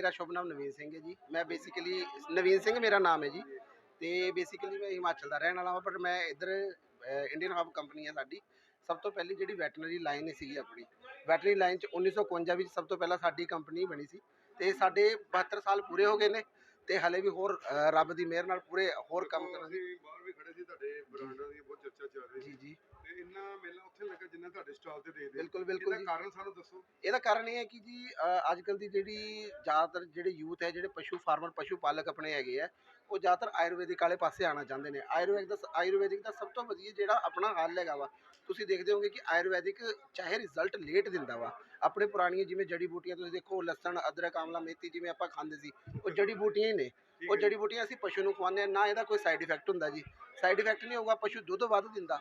ਮੇਰਾ ਸ਼ੁਭ ਨਾਮ ਨਵੀਨ ਸਿੰਘ ਹੈ ਜੀ। ਮੈਂ ਬੇਸਿਕਲੀ ਨਵੀਨ ਸਿੰਘ ਮੇਰਾ ਨਾਮ ਹੈ ਜੀ। ਤੇ ਬੇਸਿਕਲੀ ਮੈਂ ਹਿਮਾਚਲ ਦਾ ਰਹਿਣ ਵਾਲਾ ਹਾਂ ਪਰ ਮੈਂ ਇੱਧਰ ਇੰਡੀਅਨ ਹਬ ਕੰਪਨੀ ਹੈ ਸਾਡੀ। ਸਭ ਤੋਂ ਪਹਿਲੀ ਜਿਹੜੀ ਵੈਟਰਨਰੀ ਲਾਈਨ ਸੀਗੀ ਆਪਣੀ। ਵੈਟਰਨਰੀ ਲਾਈਨ ਚ 1951 ਵਿੱਚ ਸਭ ਤੋਂ ਪਹਿਲਾਂ ਸਾਡੀ ਕੰਪਨੀ ਬਣੀ ਸੀ। ਤੇ ਸਾਡੇ 72 ਸਾਲ ਪੂਰੇ ਹੋ ਗਏ ਨੇ। ਤੇ ਹਲੇ ਵੀ ਹੋਰ ਰੱਬ ਦੀ ਮਿਹਰ ਨਾਲ ਪੂਰੇ ਹੋਰ ਕੰਮ ਕਰਨ ਦੀ ਅਸੀਂ ਬਾਹਰ ਵੀ ਖੜੇ ਸੀ ਤੁਹਾਡੇ ਬ੍ਰਾਂਡਾਂ ਦੀ ਬਹੁਤ ਚਰਚਾ ਚੱਲ ਰਹੀ ਜੀ ਸੀ ਜੀ। ਇੰਨਾ ਮੇਲਾ ਉੱਥੇ ਲੱਗਾ ਜਿੰਨਾ ਤੁਹਾਡੇ ਸਟਾਲ ਤੇ ਦੇਖਦੇ ਬਿਲਕੁਲ ਬਿਲਕੁਲ ਇਹਦਾ ਜੀ। ਕਾਰਨ ਸਾਨੂੰ ਦੱਸੋ। ਇਹਦਾ ਕਾਰਨ ਇਹ ਹੈ ਕਿ ਜੀ ਅੱਜ ਕੱਲ ਦੀ ਜਿਹੜੀ ਜ਼ਿਆਦਾਤਰ ਜਿਹੜੇ ਯੂਥ ਹੈ ਜਿਹੜੇ ਪਸ਼ੂ ਫਾਰਮਰ ਪਸ਼ੂ ਪਾਲਕ ਆਪਣੇ ਹੈਗੇ ਆ ਉਹ ਜ਼ਿਆਦਾਤਰ ਆਯੁਰਵੈਦਿਕ ਵਾਲੇ ਪਾਸੇ ਆਣਾ ਚਾਹੁੰਦੇ ਨੇ। ਆਯੁਰਵੈਦਿਕ ਦਾ ਆਯੁਰਵੈਦਿਕ ਦਾ ਸਭ ਤੋਂ ਵਧੀਆ ਜਿਹੜਾ ਆਪਣਾ ਹੱਲ ਹੈਗਾ ਵਾ ਤੁਸੀਂ ਦੇਖਦੇ ਹੋਗੇ ਕਿ ਆਯੁਰਵੈਦਿਕ ਚਾਹੇ ਰਿਜ਼ਲਟ ਲੇਟ ਦਿੰਦਾ ਵਾ। ਆਪਣੇ ਪੁਰਾਣੀਆਂ ਜਿਵੇਂ ਜੜੀ ਬੂਟੀਆਂ ਤੁਸੀਂ ਦੇਖੋ ਲਸਣ ਅਦਰਕ ਆਮਲਾ ਮੇਥੀ ਜਿਵੇਂ ਆਪਾਂ ਖਾਂਦੇ ਸੀ ਉਹ ਜੜੀ ਬੂਟੀਆਂ ਹੀ ਨੇ। ਉਹ ਜੜੀ ਬੂਟੀਆਂ ਅਸੀਂ ਪਸ਼ੂ ਨੂੰ ਖਵਾਉਂਦੇ ਹਾਂ ਨਾ ਇਹਦਾ ਕੋਈ ਸਾਈਡ ਇਫੈਕਟ ਹੁੰਦਾ ਜੀ। ਸਾਈਡ ਇਫੈਕਟ ਨਹੀਂ ਹੋਊਗਾ ਪਸ਼ੂ ਦੁੱਧ ਵੱਧ ਦਿੰਦਾ।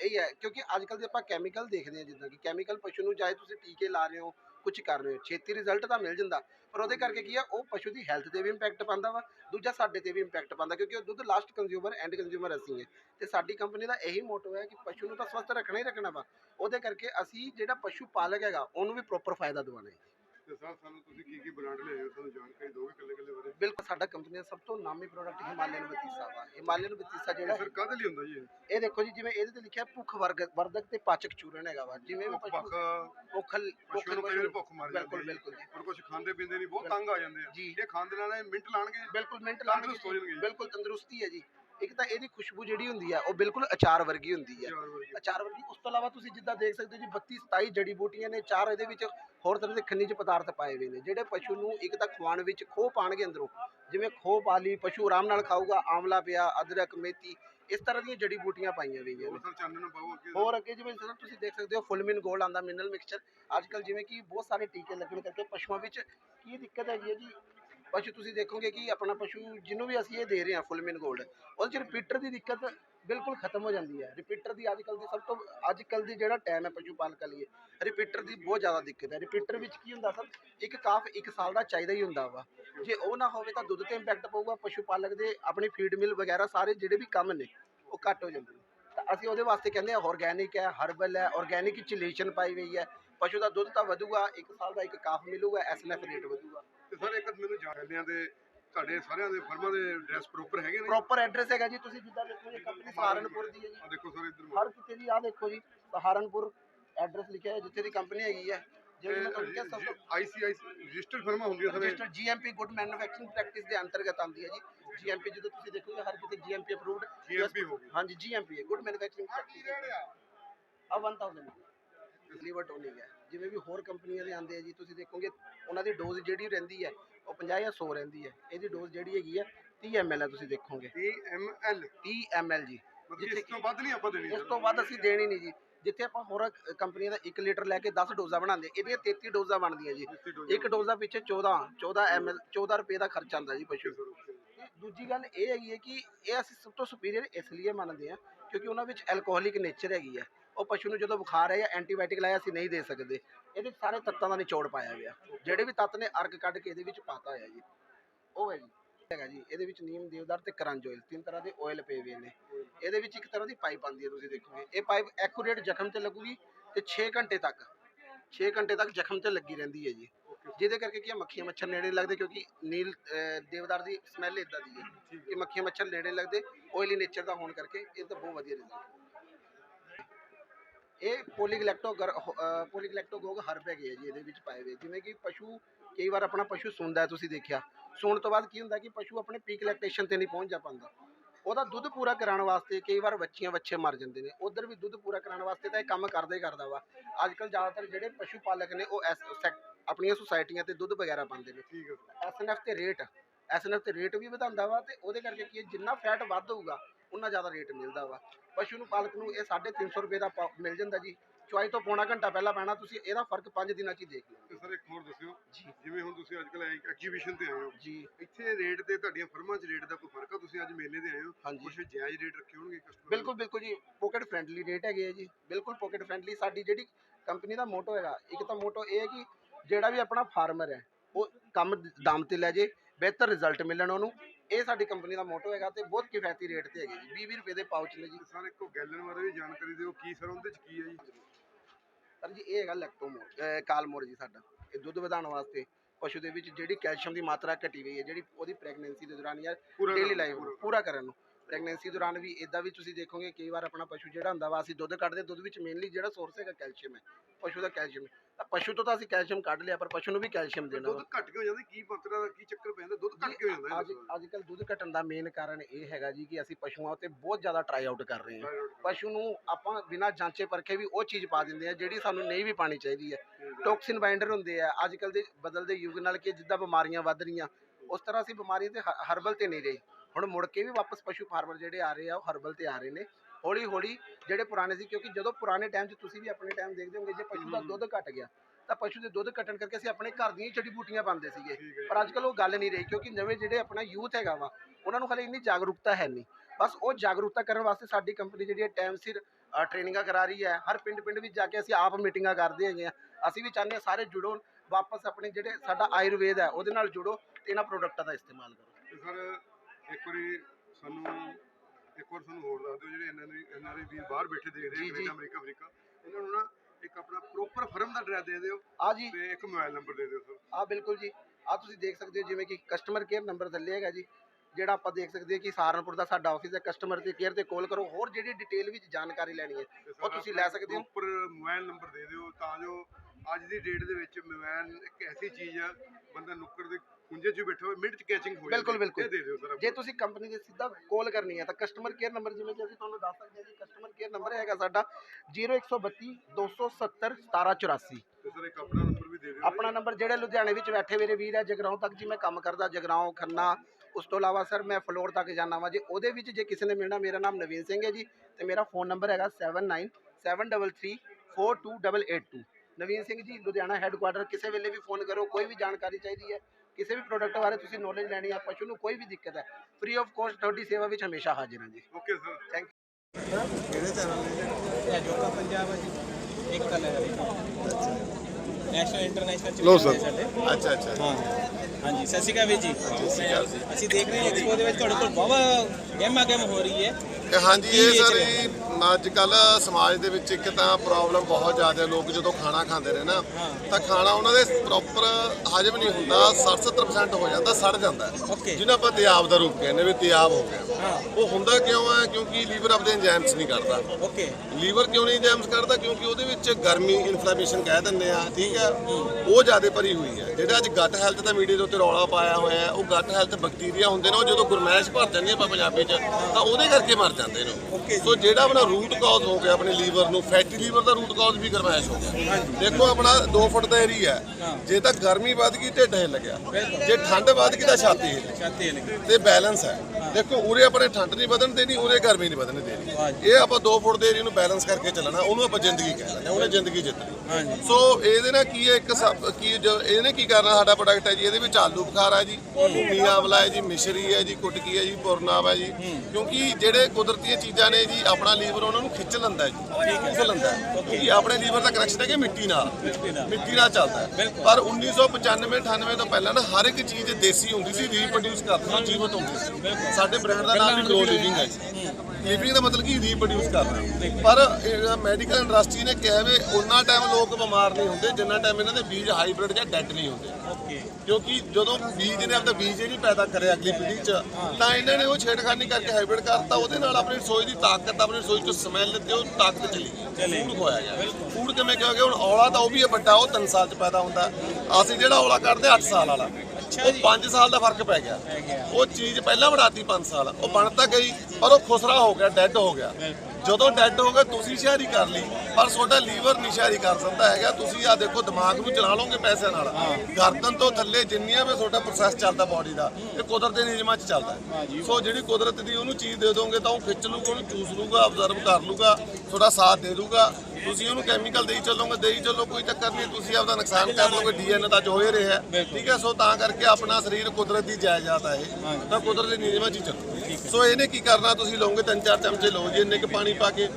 ਇਹ ਹੈ ਕਿਉਂਕਿ ਅੱਜ ਕੱਲ੍ਹ ਦੇ ਆਪਾਂ ਕੈਮੀਕਲ ਦੇਖਦੇ ਹਾਂ ਜਿੱਦਾਂ ਕਿ ਕੈਮੀਕਲ ਪਸ਼ੂ ਨੂੰ ਚਾਹੇ ਤੁਸੀਂ ਟੀਕੇ ਲਾ ਰਹੇ ਹੋ ਕੁਝ ਕਰ ਰਹੇ ਹੋ ਛੇਤੀ ਰਿਜ਼ਲਟ ਤਾਂ ਮਿਲ ਜਾਂਦਾ। ਪਰ ਉਹਦੇ ਕਰਕੇ ਕੀ ਆ ਉਹ ਪਸ਼ੂ ਦੀ ਹੈਲਥ ਤੇ ਵੀ ਇੰਪੈਕਟ ਪਾਉਂਦਾ ਵਾ ਦੂਜਾ ਸਾਡੇ ਤੇ ਵੀ ਇੰਪੈਕਟ ਪਾਉਂਦਾ ਕਿਉਂਕਿ ਉਹ ਦੁੱਧ ਲਾਸਟ ਕੰਜ਼ਿਊਮਰ ਐਂਡ ਕੰਜ਼ਿਊਮਰ ਅਸੀਂ ਹੈ। ਤੇ ਸਾਡੀ ਕੰਪਨੀ ਦਾ ਇਹੀ ਮੋਟੋ ਹੈ ਕਿ ਪਸ਼ੂ ਨੂੰ ਤਾਂ ਸਵਸਥ ਰੱਖਣਾ ਹੀ ਰੱਖਣਾ ਵਾ। ਉਹਦੇ ਕਰਕੇ ਅਸੀਂ ਜਿਹੜਾ ਪਸ਼ੂ ਪਾਲਕ ਹੈਗਾ ਉਹਨੂੰ ਵੀ ਪ੍ਰੋਪਰ ਫਾਇਦਾ ਦਿਵਾਉਣਾ ਹੈ। ਤੇ ਸਰ ਸਾਨੂੰ ਤੁਸੀਂ ਕੀ ਕੀ ਬ੍ਰਾਂਡ ਲਿਆਏ ਹੋ? ਸਾਨੂੰ ਜਾਣਕਾਰੀ ਦਿਓਗੇ ਇਕੱਲੇ ਇਕੱਲੇ ਬਾਰੇ? ਬਿਲਕੁਲ ਸਾਡਾ ਕੰਪਨੀ ਦਾ ਸਭ ਤੋਂ ਨਾਮੀ ਪ੍ਰੋਡਕਟ ਹਿਮਾਲਯਨ ਬਤੀਸਾ ਵਾ। ਹਿਮਾਲਯਨ ਬਤੀਸਾ ਜਿਹੜਾ ਸਰ ਕਾਹਦੇ ਲਈ ਹੁੰਦਾ ਜੀ ਇਹ? ਇਹ ਦੇਖੋ ਜੀ ਜਿਵੇਂ ਇਹਦੇ ਤੇ ਲਿਖਿਆ ਭੁੱਖ ਵਰਗ ਵਰਧਕ ਤੇ ਪਾਚਕ ਚੂਰਨ ਹੈਗਾ ਵਾ। ਜਿਵੇਂ ਵੀ ਭੁੱਖ ਭੱਖ ਪਸ਼ੂ ਨੂੰ ਕਈ ਵਾਰੀ ਭੁੱਖ ਮਰ ਜਾਂਦੀ ਬਿਲਕੁਲ ਬਿਲਕੁਲ ਜੀ। ਪਰ ਕੁਝ ਖਾਂਦੇ ਪੀਂਦੇ ਨਹੀਂ ਬਹੁਤ ਤੰਗ ਆ ਜਾਂਦੇ ਆ। ਜੀ। ਇਹ ਖਾਣ ਦੇ ਨਾਲ ਇਹ ਮਿੰਟ ਲਾਣਗੇ। ਬਿਲਕੁਲ ਮਿੰਟ ਤੰਦਰੁਸਤ ਹੋ ਲਾਣਗੇ ਜਾਣਗੇ ਜੀ। ਬਿਲਕੁਲ ਤੰਦਰੁਸਤੀ ਹੈ ਜੀ। ਇੱਕ ਤਾਂ ਇਹਦੀ ਖੁਸ਼ਬੂ ਜਿਹੜੀ ਹੁੰਦੀ ਆ ਉਹ ਬਿਲਕੁਲ ਅਚਾਰ ਵਰਗੀ ਹੁੰਦੀ ਵਰਗੇ। ਅਚਾਰ ਵਰਗੀ ਉਸ ਤੋਂ ਇਲਾਵਾ ਤੁਸੀਂ ਜਿੱਦਾਂ ਦੇਖ ਸਕਦੇ ਹੋ ਜੀ 32 27 ਜੜੀ ਬੂਟੀਆਂ ਨੇ ਚਾਰ ਇਹਦੇ ਵਿੱਚ ਹੋਰ ਤਰ੍ਹਾਂ ਦੇ ਖਣਿਜ ਪਦਾਰਥ ਪਾਏ ਹੋਏ ਨੇ ਜਿਹੜੇ ਪਸ਼ੂ ਨੂੰ ਇੱਕ ਤਾਂ ਖਵਾਉਣ ਵਿੱਚ ਖੋਹ ਪਾਣਗੇ ਅੰਦਰੋਂ ਜਿਵੇਂ ਖੋਹ ਪਾ ਲਈ ਪਸ਼ੂ ਆਰਾਮ ਨਾਲ ਖਾਊਗਾ ਆਮਲਾ ਪਿਆ ਅਦਰਕ ਮੇਥੀ ਇਸ ਤਰ੍ਹਾਂ ਦੀਆਂ ਜੜੀ ਬੂਟੀਆਂ ਪਾਈਆਂ ਹੋਈਆਂ ਨੇ। ਹੋਰ ਅੱਗੇ। ਜਿਵੇਂ ਸਰ ਤੁਸੀਂ ਦੇਖ ਸਕਦੇ ਹੋ ਫੁੱਲਮਿਨ ਗੋਲਡ ਆਂਦਾ ਮਿਨਰਲ ਮਿਕਸਚਰ। ਅੱਜ ਕੱਲ ਜਿਵੇਂ ਕਿ ਬਹੁਤ ਸਾਰੇ ਟੀਕੇ ਲੱਗਣ ਕਰਕੇ ਪਸ਼ੂਆਂ ਵਿੱਚ ਕੀ ਦਿੱਕਤ ਹੈਗੀ ਹੈ ਜੀ ਪਸ਼ੂ ਤੁਸੀਂ ਦੇਖੋਗੇ ਕਿ ਆਪਣਾ ਪਸ਼ੂ ਜਿਹਨੂੰ ਵੀ ਅਸੀਂ ਇਹ ਦੇ ਰਹੇ ਹਾਂ ਫੁੱਲ ਫੁੱਲਮਿਨ ਗੋਲਡ, ਉਹਦੇ ਚ ਰਿਪੀਟਰ ਦੀ ਦਿੱਕਤ ਬਿਲਕੁਲ ਖਤਮ ਹੋ ਜਾਂਦੀ ਹੈ। ਰਿਪੀਟਰ ਦੀ ਅੱਜ ਕੱਲ ਦੀ ਸਭ ਤੋਂ ਅੱਜ ਕੱਲ ਦੀ ਜਿਹੜਾ ਟਾਈਮ ਹੈ ਪਸ਼ੂ ਪਾਲਕਾਂ ਲਈ, ਰਿਪੀਟਰ ਦੀ ਬਹੁਤ ਜ਼ਿਆਦਾ ਦਿੱਕਤ ਹੈ। ਰਿਪੀਟਰ ਵਿੱਚ ਕੀ ਹੁੰਦਾ ਸਰ, ਇੱਕ ਕਾਫ ਇੱਕ ਸਾਲ ਦਾ ਚਾਹੀਦਾ ਹੀ ਹੁੰਦਾ ਵਾ। ਜੇ ਉਹ ਨਾ ਹੋਵੇ ਤਾਂ ਦੁੱਧ ਤੇ ਇੰਪੈਕਟ ਪਊਗਾ ਪਸ਼ੂ ਪਾਲਕ ਦੇ ਆਪਣੀ ਫੀਡ ਮਿਲ ਵਗੈਰਾ ਸਾਰੇ ਜਿਹੜੇ ਵੀ ਕੰਮ ਨੇ, ਉਹ ਘੱਟ ਹੋ ਜਾਂਦੇ ਨੇ। ਤਾਂ ਅਸੀਂ ਉਹਦੇ ਵਾਸਤੇ ਕਹਿੰਦੇ ਆ ਆਰਗੈਨਿਕ ਹੈ ਹਰਬਲ ਹੈ ਆਰਗੈਨਿਕ ਚਿਲੇਸ਼ਨ ਪਾਈ ਹੋਈ ਹੈ। ਪਸ਼ੂ ਦਾ ਦੁੱਧ ਤਾਂ ਵਧੂਗਾ ਇੱਕ ਸਾਲ ਦਾ ਇੱਕ ਕਾਫ ਮਿਲੂਗਾ ਐਸਐਨਐਫ ਰੇਟ ਵਧੂਗਾ। ਤੇ ਸਰ ਇੱਕ ਮੈਨੂੰ ਜਾਣਦਿਆਂ ਦੇ ਤੁਹਾਡੇ ਸਾਰਿਆਂ ਦੇ ਫਰਮਾਂ ਦੇ ਐਡਰੈਸ ਪ੍ਰੋਪਰ ਹੈਗੇ ਨੇ? ਪ੍ਰੋਪਰ ਐਡਰੈਸ ਹੈਗਾ ਜੀ ਤੁਸੀਂ ਜਿੱਦਾਂ ਦੇਖੋ ਇਹ ਕੰਪਨੀ ਸਹਾਰਨਪੁਰ ਦੀ ਹੈ ਜੀ। ਆ ਦੇਖੋ ਸਰ ਇੱਧਰ ਹਰ ਕਿਤੇ ਦੀ ਆ ਦੇਖੋ ਜੀ ਸਹਾਰਨਪੁਰ ਐਡਰੈਸ ਲਿਖਿਆ ਹੈ ਜਿੱਥੇ ਦੀ ਕੰਪਨੀ ਹੈਗੀ ਹੈ। ਜਿਹੜੀ ਮੈਂ ਤੁਹਾਨੂੰ ਕਿਹਾ ਸਭ ਤੋਂ ਆਈਸੀਆਈਸੀ ਰਜਿਸਟਰਡ ਫਰਮਾਂ ਹੁੰਦੀਆਂ ਸਰ ਇਹ? Register GMP good manufacturing practice ਦੇ ਅੰਤਰਗਤ ਆਉਂਦੀ ਹੈ ਜੀ। ਜੀਐਮਪੀ ਜਦੋਂ ਤੁਸੀਂ ਦੇਖੋਗੇ ਹਰ ਕਿਤੇ ਜੀਐਮਪੀ ਅਪਰੂਵਡ GMP ਹੋ ਗਈ। ਹਾਂਜੀ ਜੀਐਮਪੀ ਹੈ ਗੁੱਡ ਮੈਨੂਫੈਕਚਰਿੰਗ ਪ੍ਰੈਕਟਿਸ ਆ? 1000 ਲੀਵਰ ਟੋਨਿੰਗ ਹੈ ਜਿਵੇਂ ਵੀ ਹੋਰ ਕੰਪਨੀਆਂ ਦੇ ਆਉਂਦੇ ਆ ਜੀ ਤੁਸੀਂ ਦੇਖੋਗੇ ਉਹਨਾਂ ਦੀ ਡੋਜ਼ ਜਿਹੜੀ ਰਹਿੰਦੀ ਹੈ ਉਹ 50 ਜਾਂ 100 ਰਹਿੰਦੀ ਹੈ। ਇਹਦੀ ਡੋਜ਼ ਜਿਹੜੀ ਹੈਗੀ ਹੈ 30 ml ਹੈ ਤੁਸੀਂ ਦੇਖੋਗੇ। TML 30 ml ਜੀ। ਮਤਲਬ ਕਿ ਇਸ ਤੋਂ ਵੱਧ ਨਹੀਂ ਆਪਾਂ ਦੇਣੀ ਇਸ ਤੋਂ ਵੱਧ ਅਸੀਂ ਦੇਣੀ ਨਹੀਂ ਜੀ। ਜਿੱਥੇ ਆਪਾਂ ਹੋਰ ਕੰਪਨੀਆਂ ਦਾ 1 ਲੀਟਰ ਲੈ ਕੇ 10 ਡੋਜ਼ਾਂ ਬਣਾਉਂਦੇ ਇਹਦੀਆਂ 33 ਡੋਜ਼ਾਂ ਬਣਦੀਆਂ ਜੀ। ਇੱਕ ਡੋਜ਼ ਪਿੱਛੇ 14 14 ml 14 ਰੁਪਏ ਦਾ ਖਰਚ ਆਉਂਦਾ ਜੀ ਪਸ਼ੂ। ਦੂਜੀ ਗੱਲ ਇਹ ਹੈਗੀ ਹੈ ਕਿ ਇਹ ਅਸੀਂ ਸਭ ਤੋਂ ਸੁਪੀਰੀਅਰ ਇਸ ਲਈ ਮੰਨਦੇ ਹਾਂ ਕਿਉਂਕਿ ਉਹਨਾਂ ਵਿੱਚ ਐਲਕੋਹਲਿਕ ਨੇਚਰ ਹੈਗੀ ਹੈ। ਉਹ ਪਸ਼ੂ ਨੂੰ ਜਦੋਂ ਬੁਖਾਰ ਹੈ ਜਾਂ ਐਂਟੀਬਾਇਓਟਿਕ ਲਾਇਆ ਅਸੀਂ ਨਹੀਂ ਦੇ ਸਕਦੇ। ਇਹਦੇ ਵਿੱਚ ਸਾਰੇ ਤੱਤਾਂ ਦਾ ਨਿਚੋੜ ਪਾਇਆ ਗਿਆ। ਜਿਹੜੇ ਵੀ ਤੱਤ ਨੇ ਅਰਗ ਕੱਢ ਕੇ ਇਹਦੇ ਵਿੱਚ ਪਾਤਾ ਹੋਇਆ ਜੀ। ਉਹ ਹੈ ਜੀ। ਹੈਗਾ ਜੀ। ਇਹਦੇ ਵਿੱਚ ਨੀਮ ਦੇਵਦਾਰ ਤੇ ਕਰੰਜ ਆਇਲ ਤਿੰਨ ਤਰ੍ਹਾਂ ਦੇ ਆਇਲ ਪਏ ਹੋਏ ਨੇ। ਇਹਦੇ ਵਿੱਚ ਇੱਕ ਤਰ੍ਹਾਂ ਦੀ ਪਾਈਪ ਆਉਂਦੀ ਹੈ ਤੁਸੀਂ ਦੇਖੋਗੇ। ਇਹ ਪਾਈਪ ਐਕੂਰੇਟ ਜ਼ਖਮ ਤੇ ਲੱਗੂਗੀ ਤੇ 6 ਘੰਟੇ ਤੱਕ 6 ਘੰਟੇ ਤੱਕ ਜ਼ਖਮ ਤੇ ਲੱਗੀ ਰਹਿੰਦੀ ਹੈ ਜੀ। ਜਿਹਦੇ ਕਰਕੇ ਕੀ ਹੈ, ਮੱਖੀਆਂ ਮੱਛਰ ਨੇੜੇ ਲੱਗਦੇ ਕਿਉਂਕਿ ਨੀਲ ਅਹ, ਦੇਵਦਾਰ ਦੀ ਸਮੈਲ ਇਦਾਂ ਦੀ ਹੈ। ਕਿ ਮੱਖੀਆਂ ਮੱਛਰ ਨੇੜੇ ਲੱਗਦੇ ਆਇਲੀ ਨੇਚਰ ਦਾ ਹੋਣ ਕਰਕੇ ਇਹ ਤਾਂ ਬਹੁਤ ਵਧੀਆ ਰਿਜ਼ਲਟ ਇਹ ਪੋਲੀਗਲੈਕਟੋ ਪੋਲੀਗਲੈਕਟੋਗੋਗ ਹਰਬ ਹੈਗੇ ਆ ਜੀ ਇਹਦੇ ਵਿੱਚ ਪਾਏ ਹੋਏ ਜਿਵੇਂ ਕਿ ਪਸ਼ੂ ਕਈ ਵਾਰ ਆਪਣਾ ਪਸ਼ੂ ਸੁਣਦਾ ਤੁਸੀਂ ਦੇਖਿਆ। ਸੁਣਨ ਤੋਂ ਬਾਅਦ ਕੀ ਹੁੰਦਾ ਕਿ ਪਸ਼ੂ ਆਪਣੇ ਪੀਕ ਲੈਕਟੇਸ਼ਨ ਤੇ ਨਹੀਂ ਪਹੁੰਚ ਜਾ ਪਾਉਂਦਾ। ਉਹਦਾ ਦੁੱਧ ਪੂਰਾ ਕਰਾਉਣ ਵਾਸਤੇ ਕਈ ਵਾਰ ਬੱਚੀਆਂ ਬੱਚੇ ਮਰ ਜਾਂਦੇ ਨੇ। ਉਧਰ ਵੀ ਦੁੱਧ ਪੂਰਾ ਕਰਾਉਣ ਵਾਸਤੇ ਤਾਂ ਇਹ ਕੰਮ ਕਰਦਾ ਹੀ ਕਰਦਾ ਵਾ। ਅੱਜ ਕੱਲ ਜ਼ਿਆਦਾਤਰ ਜਿਹੜੇ ਪਸ਼ੂ ਪਾਲਕ ਨੇ ਉਹ ਐਸ- ਆਪਣੀਆਂ ਸੁਸਾਇਟੀਆਂ ਤੇ ਦੁੱਧ ਵਗੈਰਾ ਪਾਉਂਦੇ ਨੇ। ਠੀਕ ਹੈ। ਐਸਐਨਐਫ ਤੇ ਰੇਟ ਐਸਐਨਐਫ ਤੇ ਰੇਟ ਵੀ ਵਧਾਉਂਦਾ ਵਾ ਤੇ ਉਹਦੇ ਕਰਕੇ ਕੀ ਜਿੰਨਾ ਫੈਟ ਵੱਧ ਹੋਊਗਾ ਉਨਾ ਜ਼ਿਆਦਾ ਰੇਟ ਮਿਲਦਾ ਵਾ। ਪਸ਼ੂ ਨੂੰ ਪਾਲਕ ਨੂੰ ਇਹ 350 ਰੁਪਏ ਦਾ ਪਾ- ਮਿਲ ਜਾਂਦਾ ਜੀ। ਚੁਆਈ ਤੋਂ ਪੌਣਾ ਘੰਟਾ ਪਹਿਲਾਂ ਪੈਣਾ ਤੁਸੀਂ ਇਹਦਾ ਫ਼ਰਕ 5 ਦਿਨਾਂ 'ਚ ਹੀ ਦੇਖ ਲਓ। ਤੇ ਸਰ ਇੱਕ ਹੋਰ ਦੱਸਿਓ ਜੀ। ਜਿਵੇਂ ਹੁਣ ਤੁਸੀਂ ਅੱਜ ਕੱਲ ਐਗਜੀਬਿਸ਼ਨ ਤੇ ਆਏ ਹੋ। ਜੀ। ਇੱਥੇ ਰੇਟ ਤੇ ਤੁਹਾਡੀਆਂ ਫਰਮਾਂ 'ਚ ਰੇਟ ਦਾ ਕੋਈ ਫ਼ਰਕ ਆ? ਤੁਸੀਂ ਅੱਜ ਮੇਲੇ ਤੇ ਆਏ ਹੋ। ਹਾਂਜੀ। ਕੁਝ ਜਾਇਜ਼ ਰੇਟ ਰੱਖੇ ਹੋਣਗੇ ਕਸਟਮਰ ਬਿਲਕੁਲ ਬਿਲਕੁਲ ਜੀ। ਪੋਕਟ ਫ੍ਰੈਂਡਲੀ ਰੇਟ ਹੈਗੇ ਆ ਜੀ। ਬਿਲਕੁਲ ਪੋਕਟ ਫ੍ਰੈਂਡਲੀ ਸਾਡੀ ਜਿਹੜੀ ਕੰਪਨੀ ਦਾ ਮੋਟੋ ਹੈਗਾ ਇੱਕ ਤਾਂ ਮੋਟੋ ਇਹ ਹੈ ਕਿ ਜਿਹੜਾ ਵੀ ਆਪਣਾ ਫਾਰਮਰ ਹੈ ਉਹ ਕੰਮ ਦਾਮ ਤੇ ਲੈ ਜੇ ਬਿਹਤਰ ਰਿਜ਼ਲਟ ਮਿਲਣ ਉਹਨੂੰ। ਇਹ ਸਾਡੀ ਕੰਪਨੀ ਦਾ ਮੋਟੋ ਹੈਗਾ ਤੇ ਬਹੁਤ ਕਿਫਾਇਤੀ ਰੇਟ ਤੇ ਹੈਗੇ ਜੀ। 20 20 ਰੁਪਏ ਦੇ ਪਾਊਚ ਨੇ ਜੀ। ਸਰ ਇੱਕ ਗੈਲਨ ਬਾਰੇ ਵੀ ਜਾਣਕਾਰੀ ਦਿਓ ਕੀ ਸਰ ਉਹਦੇ 'ਚ ਕੀ ਹੈ ਜੀ? ਸਰ ਜੀ ਇਹ ਹੈਗਾ ਲੈਕਟੋਮੋਰ ਕਾਲਮੋਰ ਜੀ ਸਾਡਾ। ਇਹ ਦੁੱਧ ਵਧਾਉਣ ਵਾਸਤੇ ਪਸ਼ੂ ਦੇ ਵਿੱਚ ਜਿਹੜੀ ਕੈਲਸ਼ੀਅਮ ਦੀ ਮਾਤਰਾ ਘਟੀ ਹੋਈ ਹੈ ਜਿਹੜੀ ਉਹਦੀ ਪ੍ਰੈਗਨੈਂਸੀ ਦੇ ਦੌਰਾਨ ਪੂਰਾ ਡੇਲੀ ਲਾਈਫ। ਪੂਰਾ ਕਰਨ ਨੂੰ। ਪ੍ਰੈਗਨੈਂਸੀ ਦੌਰਾਨ ਵੀ ਇਦਾਂ ਵੀ ਤੁਸੀਂ ਦੇਖੋਗੇ ਕਈ ਵਾਰ ਆਪਣਾ ਪਸ਼ੂ ਜਿਹੜਾ ਹੁੰਦਾ ਵਾ ਅਸੀਂ ਦੁੱਧ ਕੱਢਦੇ ਦੁੱਧ ਵਿੱਚ ਮੇਨਲੀ ਜਿਹੜਾ ਸੋਰਸ ਹੈਗਾ ਕੈਲਸ਼ੀਅਮ ਹੈ ਪਸ਼ੂ ਦਾ ਕੈਲਸ਼ੀਅਮ। ਤਾਂ ਪਸ਼ੂ ਤੋਂ ਤਾਂ ਅਸੀਂ ਕੈਲਸ਼ੀਅਮ ਕੱਢ ਲਿਆ ਪਰ ਪਸ਼ੂ ਨੂੰ ਵੀ ਕੈਲਸ਼ੀਅਮ ਦੇਣਾ ਦੁੱਧ ਘਟ ਕੇ ਹੋ ਜਾਂਦਾ ਕੀ ਮਾਤਰਾ ਦਾ ਕੀ ਚੱਕਰ ਪੈਂਦਾ ਦੁੱਧ ਘਟ ਕੇ ਹੋ ਜਾਂਦਾ ਅੱਜ ਅੱਜ ਕੱਲ ਦੁੱਧ ਘਟਣ ਦਾ ਮੇਨ ਕਾਰਨ ਇਹ ਹੈਗਾ ਜੀ ਕਿ ਅਸੀਂ ਪਸ਼ੂਆਂ ਉੱਤੇ ਬਹੁਤ ਜ਼ਿਆਦਾ ਟਰਾਈ ਆਊਟ ਕਰ ਰਹੇ ਹਾਂ। ਪਸ਼ੂ ਨੂੰ ਆਪਾਂ ਬਿਨਾਂ ਜਾਂਚੇ ਪਰਖੇ ਵੀ ਉਹ ਚੀਜ਼ ਪਾ ਦਿੰਦੇ ਆ ਜਿਹੜੀ ਸਾਨੂੰ ਨਹੀਂ ਵੀ ਪਾਣੀ ਚਾਹੀਦੀ ਹੈ। ਟੌਕਸਿਨ ਬਾਈਂਡਰ ਹੁੰਦੇ ਆ ਅੱਜ ਕੱਲ ਦੇ ਬਦਲਦੇ ਯੁੱਗ ਨਾਲ ਕਿ ਜਿੱਦਾਂ ਬਿਮਾਰੀਆਂ ਵੱਧ ਰਹੀਆਂ ਉਸ ਤਰ੍ਹਾਂ ਅਸੀਂ ਬਿਮਾਰੀਆਂ ਤੇ ਹਰਬਲ ਤੇ ਨਹੀਂ ਰਹੇ। ਹੁਣ ਮੁੜ ਕੇ ਵੀ ਵਾਪਸ ਪਸ਼ੂ ਫਾਰਮਰ ਜਿਹੜੇ ਆ ਰਹੇ ਆ ਉਹ ਹਰਬਲ ਤੇ ਆ ਰਹੇ ਨੇ। ਹੌਲੀ ਹੌਲੀ ਜਿਹੜੇ ਪੁਰਾਣੇ ਸੀ ਕਿਉਂਕਿ ਜਦੋਂ ਪੁਰਾਣੇ ਟਾਈਮ 'ਚ ਤੁਸੀਂ ਵੀ ਆਪਣੇ ਟਾਈਮ ਦੇਖਦੇ ਹੋਗੇ ਜੇ ਪਸ਼ੂ ਦਾ ਦੁੱਧ ਘਟ ਗਿਆ ਤਾਂ ਪਸ਼ੂ ਦੇ ਦੁੱਧ ਘਟਣ ਕਰਕੇ ਅਸੀਂ ਆਪਣੇ ਘਰ ਦੀਆਂ ਜੜੀ ਬੂਟੀਆਂ ਪਾਉਂਦੇ ਸੀਗੇ। ਪਰ ਅੱਜ ਕੱਲ ਉਹ ਗੱਲ ਨਹੀਂ ਰਹੀ ਕਿਉਂਕਿ ਨਵੇਂ ਜਿਹੜੇ ਆਪਣਾ ਯੂਥ ਹੈਗਾ ਵਾ ਉਹਨਾਂ ਨੂੰ ਹਲੇ ਇੰਨੀ ਜਾਗਰੂਕਤਾ ਹੈ ਨਹੀਂ। ਬਸ ਉਹ ਜਾਗਰੂਕਤਾ ਕਰਨ ਵਾਸਤੇ ਸਾਡੀ ਕੰਪਨੀ ਜਿਹੜੀ ਹੈ ਟਾਈਮ ਸਿਰ ਟ੍ਰੇਨਿੰਗਾਂ ਕਰਾ ਰਹੀ ਹੈ। ਹਰ ਪਿੰਡ ਪਿੰਡ ਵਿੱਚ ਜਾ ਕੇ ਅਸੀਂ ਆਪ ਮੀਟਿੰਗਾਂ ਕਰਦੇ ਹੈਗੇ ਆ ਅਸੀਂ ਵੀ ਚਾਹੁੰਦੇ ਹਾਂ ਸਾਰੇ ਜੁੜੋ ਵਾਪਸ ਆਪਣੇ ਜਿਹੜੇ ਸਾਡਾ ਆਯੁਰਵੇਦ ਹੈ ਉਹਦੇ ਨਾਲ ਜੁੜੋ ਤੇ ਇਹਨਾਂ ਪ੍ਰੋਡਕਟਾਂ ਦਾ ਇਸਤੇਮਾਲ ਕਰੋ। ਸਰ ਇੱਕ ਵਾਰੀ ਸਾਨੂੰ ਇੱਕ ਵਾਰ ਸਾਨੂੰ ਹੋਰ ਦੱਸ ਦਿਓ ਜਿਹੜੇ ਇਹਨਾਂ ਦੇ ਇਹਨਾਂ ਦੇ ਵੀਰ ਬਾਹਰ ਬੈਠੇ ਦੇਖ ਰਹੇ। ਕੈਨੇਡਾ ਅਮਰੀਕਾ ਅਫਰੀਕਾ ਇਹਨਾਂ ਨੂੰ ਨਾ ਇੱਕ ਆਪਣਾ ਪ੍ਰੋਪਰ ਫਰਮ ਦਾ ਐਡਰੈਸ ਦੇ ਦਿਓ ਆ ਜੀ। ਤੇ ਇੱਕ ਮੋਬਾਈਲ ਨੰਬਰ ਦੇ ਦਿਓ ਸਰ। ਆ ਬਿਲਕੁਲ ਜੀ। ਆ ਤੁਸੀਂ ਦੇਖ ਸਕਦੇ ਹੋ ਜਿਵੇਂ ਕਿ ਕਸਟਮਰ ਕੇਅਰ ਨੰਬਰ ਥੱਲੇ ਹੈਗਾ ਜੀ। ਜਿਹੜਾ ਆਪਾਂ ਦੇਖ ਸਕਦੇ ਹਾਂ ਕਿ ਸਹਾਰਨਪੁਰ ਦਾ ਸਾਡਾ ਆਫਿਸ ਹੈ ਕਸਟਮਰ ਤੇ ਕੇਅਰ ਤੇ ਕਾਲ ਕਰੋ। ਹੋਰ ਜਿਹੜੀ ਡਿਟੇਲ ਵਿੱਚ ਜਾਣਕਾਰੀ ਲੈਣੀ ਹੈ ਉਹ ਤੁਸੀਂ ਲੈ ਸਕਦੇ ਹੋ। ਪ੍ਰੋਪਰ ਮੋਬਾਈਲ ਨੰਬਰ ਦੇ ਦਿਓ ਤਾਂ ਜੋ ਅੱਜ ਦੀ ਡੇਟ ਦੇ ਵਿੱਚ ਮੋਬਾਈਲ ਇੱਕ ਐਸੀ ਚੀਜ਼ ਆ ਬੰਦਾ ਨੁੱਕਰ ਦੇ ਕੁੰਜੇ 'ਚ ਬੈਠਾ ਹੋਵੇ ਮਿੰਟ 'ਚ ਕੈਚਿੰਗ ਹੋ ਬਿਲਕੁਲ, ਜਾਂਦੀ। ਬਿਲਕੁਲ। ਇਹ ਦੇ ਦਿਓ ਸਰ ਜੇ ਤੁਸੀਂ ਕੰਪਨੀ ਦੇ ਸਿੱਧਾ ਕਾਲ ਕਰਨੀ ਹੈ ਤਾਂ ਕਸਟਮਰ ਕੇਅਰ ਨੰਬਰ ਜਿਵੇਂ ਕਿ ਅਸੀਂ ਤੁਹਾਨੂੰ ਦੱਸ ਸਕਦੇ ਹਾਂ ਜੀ ਕਸਟਮਰ ਕੇਅਰ ਨੰਬਰ ਹੈਗਾ ਸਾਡਾ 0132 270 1784 ਤੇ ਸਰ ਇੱਕ ਆਪਣਾ ਨੰਬਰ ਵੀ ਦੇ ਦਿਓ। ਆਪਣਾ ਨੰਬਰ ਜਿਹੜੇ ਲੁਧਿਆਣੇ ਵਿੱਚ ਬੈਠੇ ਮੇਰੇ ਵੀਰ ਹੈ ਜਗਰਾਉਂ ਤੱਕ ਜੀ ਮੈਂ ਕੰਮ ਕਰਦਾ ਜਗਰਾਉਂ ਖੰਨਾ ਉਸ ਤੋਂ ਇਲਾਵਾ ਸਰ ਮੈਂ ਫਲੋਰ ਤੱਕ ਜਾਣਾ ਵਾ। ਜੇ ਉਹਦੇ ਵਿੱਚ ਜੇ ਕਿਸੇ ਨੇ ਮਿਲਣਾ ਮੇਰਾ ਨਾਮ ਨਵੀਨ ਸਿੰਘ ਹੈ ਜੀ ਤੇ ਮੇਰਾ ਫੋਨ ਨੰਬਰ ਹੈਗਾ 7973342882 ਨਵੀਨ ਸਿੰਘ ਜੀ ਲੁਧਿਆਣਾ ਹੈੱਡਕੁਆਟਰ ਕਿਸੇ ਵੇਲੇ ਵੀ ਫੋਨ ਕਰੋ ਕੋਈ ਵੀ ਜਾਣਕਾਰੀ ਚਾਹੀਦੀ ਹੈ ਕਿਸੇ ਵੀ ਪ੍ਰੋਡਕਟ ਬਾਰੇ ਤੁਸੀਂ ਨੌਲੇਜ ਲੈਣੀ ਹੈ ਪਸ਼ੂ ਨੂੰ ਕੋਈ ਵੀ ਦਿੱਕਤ ਹੈ ਫ੍ਰੀ ਆਫ ਕੋਸਟ ਤੁਹਾਡੀ ਸੇਵਾ ਵਿੱਚ ਹਮੇਸ਼ਾ ਹਾਜ਼ਰ ਹਾਂ ਜੀ। ਓਕੇ ਸਰ ਥੈਂਕ ਇਹ ਅਜੋਕਾ ਪੰਜਾਬ ਹੈ ਜੀ ਇੱਕ ਤਾਂ ਲੈ ਨੈਸ਼ਨਲ ਇੰਟਰਨੈਸ਼ਨਲ ਚ ਸਰ। ਸਾਡੇ। ਅੱਛਾ ਅੱਛਾ। ਹਾਂ। ਹਾਂਜੀ ਸਤਿ ਸ਼੍ਰੀ ਅਕਾਲ ਵੀਰ ਜੀ। ਅਸੀਂ ਦੇਖ ਰਹੇ ਹਾਂ ਐਕਸਪੋ ਦੇ ਵਿੱਚ ਤੁਹਾਡੇ ਕੋਲ ਬਹੁਤ ਗਹਿਮਾ ਗਹਿਮ ਹੋ ਰਹੀ ਹੈ। ਇਹ ਹਾਂਜੀ ਇਹ ਸਰ ਅੱਜ ਕੱਲ ਸਮਾਜ ਦੇ ਵਿੱਚ ਇੱਕ ਤਾਂ ਪ੍ਰੋਬਲਮ ਬਹੁਤ ਜ਼ਿਆਦਾ ਲੋਕ ਜਦੋਂ ਖਾਣਾ ਖਾਂਦੇ ਨੇ ਨਾ ਤਾਂ ਖਾਣਾ ਉਹਨਾਂ ਦੇ ਪ੍ਰੋਪਰ ਹਜਮ ਨਹੀਂ ਹੁੰਦਾ 60-70% ਹੋ ਜਾਂਦਾ ਸੜ ਜਾਂਦਾ ਜਿਹਨੂੰ ਆਪਾਂ ਤਿਆਬ ਦਾ ਰੂਪ ਕਹਿੰਦੇ ਵੀ ਤਿਆਬ ਹੋ ਗਿਆ। ਉਹ ਹੁੰਦਾ ਕਿਉਂ ਹੈ? ਕਿਉਂਕਿ ਲੀਵਰ ਆਪਦੇ ਇੰਜਾਈਮਸ ਨਹੀਂ ਕਰਦਾ। ਓਕੇ ਲੀਵਰ ਕਿਉਂ ਨਹੀਂ ਇੰਜਾਈਮਸ ਕਰਦਾ? ਕਿਉਂਕਿ ਉਹਦੇ ਵਿੱਚ ਗਰਮੀ ਇਨਫਲੇਮੇਸ਼ਨ ਕਹਿ ਦਿੰਦੇ ਆ ਠੀਕ ਹੈ? ਉਹ ਜ਼ਿਆਦਾ ਭਰੀ ਹੋਈ ਹੈ। ਜਿਹੜਾ ਅੱਜ ਗੱਟ ਹੈਲਥ ਦਾ ਮੀਡੀਆ ਦੇ ਉੱਤੇ ਰੌਲਾ ਪਾਇਆ ਹੋਇਆ ਹੈ ਉਹ ਗੱਟ ਹੈਲਥ ਬੈਕਟੀਰੀਆ ਹੁੰਦੇ ਨੇ ਉਹ ਜਦੋਂ ਗੁਰਮੈਸ਼ ਭਰ ਜਾਂਦੀ ਆਪਾਂ ਪੰਜਾਬੀ ਚ ਤਾਂ ਉਹਦੇ ਕਰਕੇ ਮਰ ਜਾਂਦੇ ਨੇ ਸੋ ਜਿਹੜਾ ਆਪਣਾ ਰੂਟ ਕਾਜ਼ ਹੋ ਗਿਆ ਆਪਣੇ ਲੀਵਰ ਨੂੰ ਫੈਟੀ ਲੀਵਰ ਦਾ ਰੂਟ ਕਾਜ਼ ਵੀ ਗਰਮੈਸ਼ ਹੋ ਗਿਆ। ਦੇਖੋ ਆਪਣਾ 2 ਫੁੱਟ ਦਾ ਏਰੀਆ ਜੇ ਤਾਂ ਗਰਮੀ ਵੱਧ ਗਈ ਢਿੱਡ ਹਿੱਲ ਗਿਆ। ਜੇ ਠੰਡ ਵੱਧ ਗਈ ਤਾਂ ਛਾਤੀ ਹਿੱਲ ਤੇ ਬੈਲੈਂਸ ਹੈ। ਦੇਖੋ ਉਰੇ ਆਪਣੇ ਠੰਡ ਨਹੀਂ ਵਧਣ ਦੇਣੀ ਉਰੇ ਗਰਮੀ ਨਹੀਂ ਵਧਣ ਦੇਣੀ। ਇਹ ਆਪਾਂ 2 ਫੁੱਟ ਦੇ ਏਰੀਆ ਨੂੰ ਬੈਲੈਂਸ ਕਰਕੇ ਚੱਲਣਾ ਉਹਨੂੰ ਆਪਾਂ ਜ਼ਿੰਦਗੀ ਕਹਿ ਲੈਂਦੇ ਉਹਨੇ ਜ਼ਿੰਦਗੀ ਜਿੱਤਣੀ ਸੋ ਇਹਦੇ ਨਾਲ ਕੀ ਹੈ ਇੱਕ ਕੀ ਇਹਨੇ ਕੀ ਕਰਨਾ ਸਾਡਾ ਪ੍ਰੋਡਕਟ ਹੈ ਜੀ? ਇਹਦੇ ਵਿੱਚ ਆਲੂ ਬੁਖਾਰਾ ਹੈ ਜੀ ਭੂਮੀ ਆਮਲਾ ਹੈ ਜੀ ਮਿਸ਼ਰੀ ਹੈ ਜੀ ਕੁਟਕੀ ਹੈ ਜੀ ਪੁਰਨਾਮ ਹੈ ਜੀ। ਕਿਉਂਕਿ ਜਿਹੜੇ ਕੁਦਰਤੀ ਚੀਜ਼ਾਂ ਨੇ ਜੀ ਆਪਣਾ ਲੀਵਰ ਉਹਨਾਂ ਨੂੰ ਖਿੱਚ ਲੈਂਦਾ ਜੀ ਖਿੱਚ ਲੈਂਦਾ ਕਿਉਂਕਿ ਆਪਣੇ ਲੀਵਰ ਦਾ ਕਨੈਕਸ਼ਨ ਹੈ ਕਿ ਮਿੱਟੀ ਨਾਲ। ਮਿੱਟੀ ਨਾਲ ਚੱਲਦਾ ਪਰ 1995 98 ਤੋਂ ਪਹਿਲਾਂ ਨਾ ਹਰ ਇੱਕ ਚੀਜ਼ ਦੇਸੀ ਹੁੰਦੀ ਸੀ ਰੀਪਰੋਡਿਊਸ ਕਰਦੀ ਸੀ ਜੀਵਤ ਹੁੰਦੀ ਸੀ। ਸਾਡੇ ਬ੍ਰਾਂਡ ਦਾ ਨਾਮ ਵੀ ਗਰੋ ਲਿਵਿੰਗ ਹੈ ਲਿਵਿੰਗ ਦਾ ਮਤਲਬ ਕੀ ਰੀਪਰੋਡਿਊਸ ਕਰਨਾ ਪਰ ਮੈਡੀਕਲ ਇੰਡਸਟਰੀ ਨੇ ਕਿਹਾ ਵੀ ਉਹਨਾਂ ਟਾਈਮ ਲੋਕ ਬਿਮਾਰ ਨਹੀਂ ਹੁੰਦੇ ਜਿੰਨਾ ਟਾਈਮ ਇਹਨਾਂ ਦੇ ਬੀਜ ਹਾਈਬ੍ਰਿਡ ਜਾਂ ਡੈਡ ਨਹੀਂ ਹੁੰਦੇ। ਓਕੇ ਕਿਉਂਕਿ ਜਦੋਂ ਬੀਜ ਨੇ ਆਪਣਾ ਬੀਜ ਹੀ ਨਹੀਂ ਪੈਦਾ ਕਰਿਆ ਅਗਲੀ ਪੀੜ੍ਹੀ 'ਚ ਤਾਂ ਇਹਨਾਂ ਨੇ ਉਹ ਛੇੜਖਾਨੀ ਕਰਕੇ ਹਾਈਬ੍ਰਿਡ ਕਰਤਾ ਉਹਦੇ ਨਾਲ ਆਪਣੀ ਰਸੋਈ ਦੀ ਤਾਕਤ ਆਪਣੀ ਰਸੋਈ 'ਚ ਸਮੈਲ ਤੇ ਉਹ ਤਾਕਤ ਚਲੀ ਗਈ। ਫੂਡ ਖੋਇਆ ਗਿਆ। ਫੂਡ ਕਿਵੇਂ ਕਿਹਾ ਗਿਆ? ਹੁਣ ਔਲਾ ਤਾਂ ਉਹ ਵੀ ਵੱਡਾ ਉਹ 3 ਸਾਲ 'ਚ ਪੈਦਾ ਹੁੰਦਾ। ਅਸੀਂ ਜਿਹੜਾ ਔਲਾ ਕੱਢਦੇ 8 ਸਾਲ ਵਾਲਾ। ਉਹ ਜੀ। 5 ਸਾਲ ਦਾ ਫ਼ਰਕ ਪੈ ਗਿਆ। ਉਹ ਚੀਜ਼ ਪਹਿਲਾਂ ਬਣਾਤੀ 5 ਸਾਲ। ਉਹ ਬਣ ਤਾਂ ਗਈ ਪਰ ਉਹ ਖੁਸਰਾ ਹੋ ਗਿਆ ਡੈੱਡ ਹੋ ਗਿਆ। ਜਦੋਂ ਡੈੱਡ ਹੋ ਗਿਆ ਤੁਸੀਂ ਸ਼ਹਿਰੀ ਕਰ ਲਈ ਪਰ ਤੁਹਾਡਾ ਲੀਵਰ ਨਹੀਂ ਸ਼ਹਿਰੀ ਕਰ ਸਕਦਾ ਹੈਗਾ। ਤੁਸੀਂ ਆ ਦੇਖੋ ਦਿਮਾਗ ਨੂੰ ਚਲਾ ਲਓਗੇ ਪੈਸਿਆਂ ਨਾਲ। ਗਰਦਨ ਤੋਂ ਥੱਲੇ ਜਿੰਨੀਆਂ ਵੀ ਤੁਹਾਡਾ ਪ੍ਰੋਸੈਸ ਚੱਲਦਾ ਬਾਡੀ ਦਾ ਇਹ ਕੁਦਰਤ ਦੇ ਨਿਯਮਾਂ 'ਚ ਚੱਲਦਾ। ਸੋ ਜਿਹੜੀ ਕੁਦਰਤ ਦੀ ਉਹਨੂੰ ਚੀਜ਼ ਦੇ ਦੋਗੇ ਤਾਂ ਉਹ ਖਿੱਚ ਲੂਗਾ ਉਹਨੂੰ ਚੂਸ ਲੂਗਾ ਆਬਜ਼ਰਵ ਕਰ ਲੂਗਾ ਤੁਹਾਡਾ ਸਾਥ ਦੇ ਦੂਗਾ। ਤੁਸੀਂ ਉਹਨੂੰ ਕੈਮੀਕਲ ਦੇਈ ਚੱਲੋਗੇ ਦੇਈ ਚੱਲੋ ਕੋਈ ਚੱਕਰ ਨਹੀਂ ਤੁਸੀਂ ਆਪਦਾ ਨੁਕਸਾਨ ਕਰ ਲਓਗੇ ਡੀਐਨਏ ਤਾਂ ਜੋ ਹੀ ਰਿਹਾ। ਠੀਕ ਹੈ ਸੋ ਤਾਂ ਕਰਕੇ ਆਪਣਾ ਸਰੀਰ ਕੁਦਰਤ ਦੀ ਜਾਇਦਾਦ ਹੈ ਇਹ। ਤਾਂ ਕੁਦਰਤ ਦੇ ਨਿਯਮਾਂ 'ਚ ਚੱਲੋ। ਸੋ ਇਹਨੇ ਕੀ ਕਰਨਾ ਤੁਸੀਂ ਲਓਗੇ ਤਿੰਨ ਚਾਰ ਚਮਚੇ ਲਓ ਜੀ ਇੰਨੇ ਕੁ ਪਾਣੀ ਪਾ ਕੇ।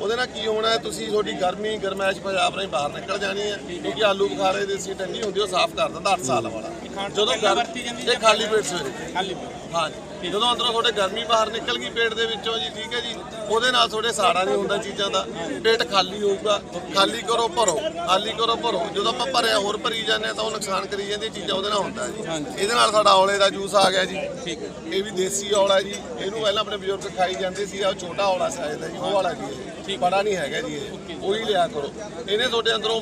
ਉਹਦੇ ਨਾਲ ਕੀ ਹੋਣਾ ਹੈ ਤੁਸੀਂ ਤੁਹਾਡੀ ਗਰਮੀ ਗਰਮੈਸ਼ ਪੰਜਾਬ ਨਾਲ ਬਾਹਰ ਨਿਕਲ ਜਾਣੀ ਹੈ। ਕਿਉਂਕਿ ਆਲੂ ਬੁਖਾਰੇ ਦੀ ਸੀ ਠੰਡੀ ਹੁੰਦੀ ਉਹ ਸਾਫ਼ ਕਰ ਦਿੰਦਾ 8 ਸਾਲ ਵਾਲਾ। ਜਦੋਂ ਇਹ ਖਾਲੀ ਪੇਟ ਸਵੇਰੇ। ਖਾਲੀ ਹਾਂਜੀ। ਜਦੋਂ ਅੰਦਰੋਂ ਤੁਹਾਡੇ ਗਰਮੀ ਬਾਹਰ ਨਿਕਲ ਗਈ ਪੇਟ ਦੇ ਵਿੱਚੋਂ ਜੀ ਠੀਕ ਹੈ ਜੀ। ਉਹਦੇ ਨਾਲ ਤੁਹਾਡੇ ਸਾੜਾ ਨਹੀਂ ਹੁੰਦਾ ਚੀਜ਼ਾਂ ਦਾ। ਪੇਟ ਖਾਲੀ ਹੋਊਗਾ। ਖਾਲੀ ਕਰੋ ਭਰੋ। ਖਾਲੀ ਕਰੋ ਭਰੋ। ਜਦੋਂ ਆਪਾਂ ਭਰਿਆ ਹੋਰ ਭਰੀ ਜਾਂਦੇ ਹਾਂ ਤਾਂ ਉਹ ਨੁਕਸਾਨ ਕਰੀ ਜਾਂਦੀ ਚੀਜ਼ਾਂ ਉਹਦੇ ਨਾਲ ਹੁੰਦਾ ਜੀ। ਇਹਦੇ ਨਾਲ ਸਾਡਾ ਔਲੇ ਦਾ ਜੂਸ ਆ ਗਿਆ ਜੀ। ਠੀਕ ਹੈ। ਇਹ ਵੀ ਦੇਸੀ ਔਲਾ ਜੀ। ਇਹਨੂੰ ਪਹਿਲਾਂ ਆਪਣੇ ਬਜ਼ੁਰਗ ਖਾਈ ਜਾਂਦੇ ਸੀ ਆ ਛੋਟਾ ਔਲਾ ਸਾਇਦ ਦਾ ਜੀ ਉਹ ਵਾਲਾ ਜੀ। ਬੜਾ ਨਹੀਂ ਹੈਗਾ ਜੀ ਇਹ। ਉਹੀ ਲਿਆ ਕਰੋ। ਇਹਨੇ ਤੁਹਾਡੇ ਅੰਦਰੋਂ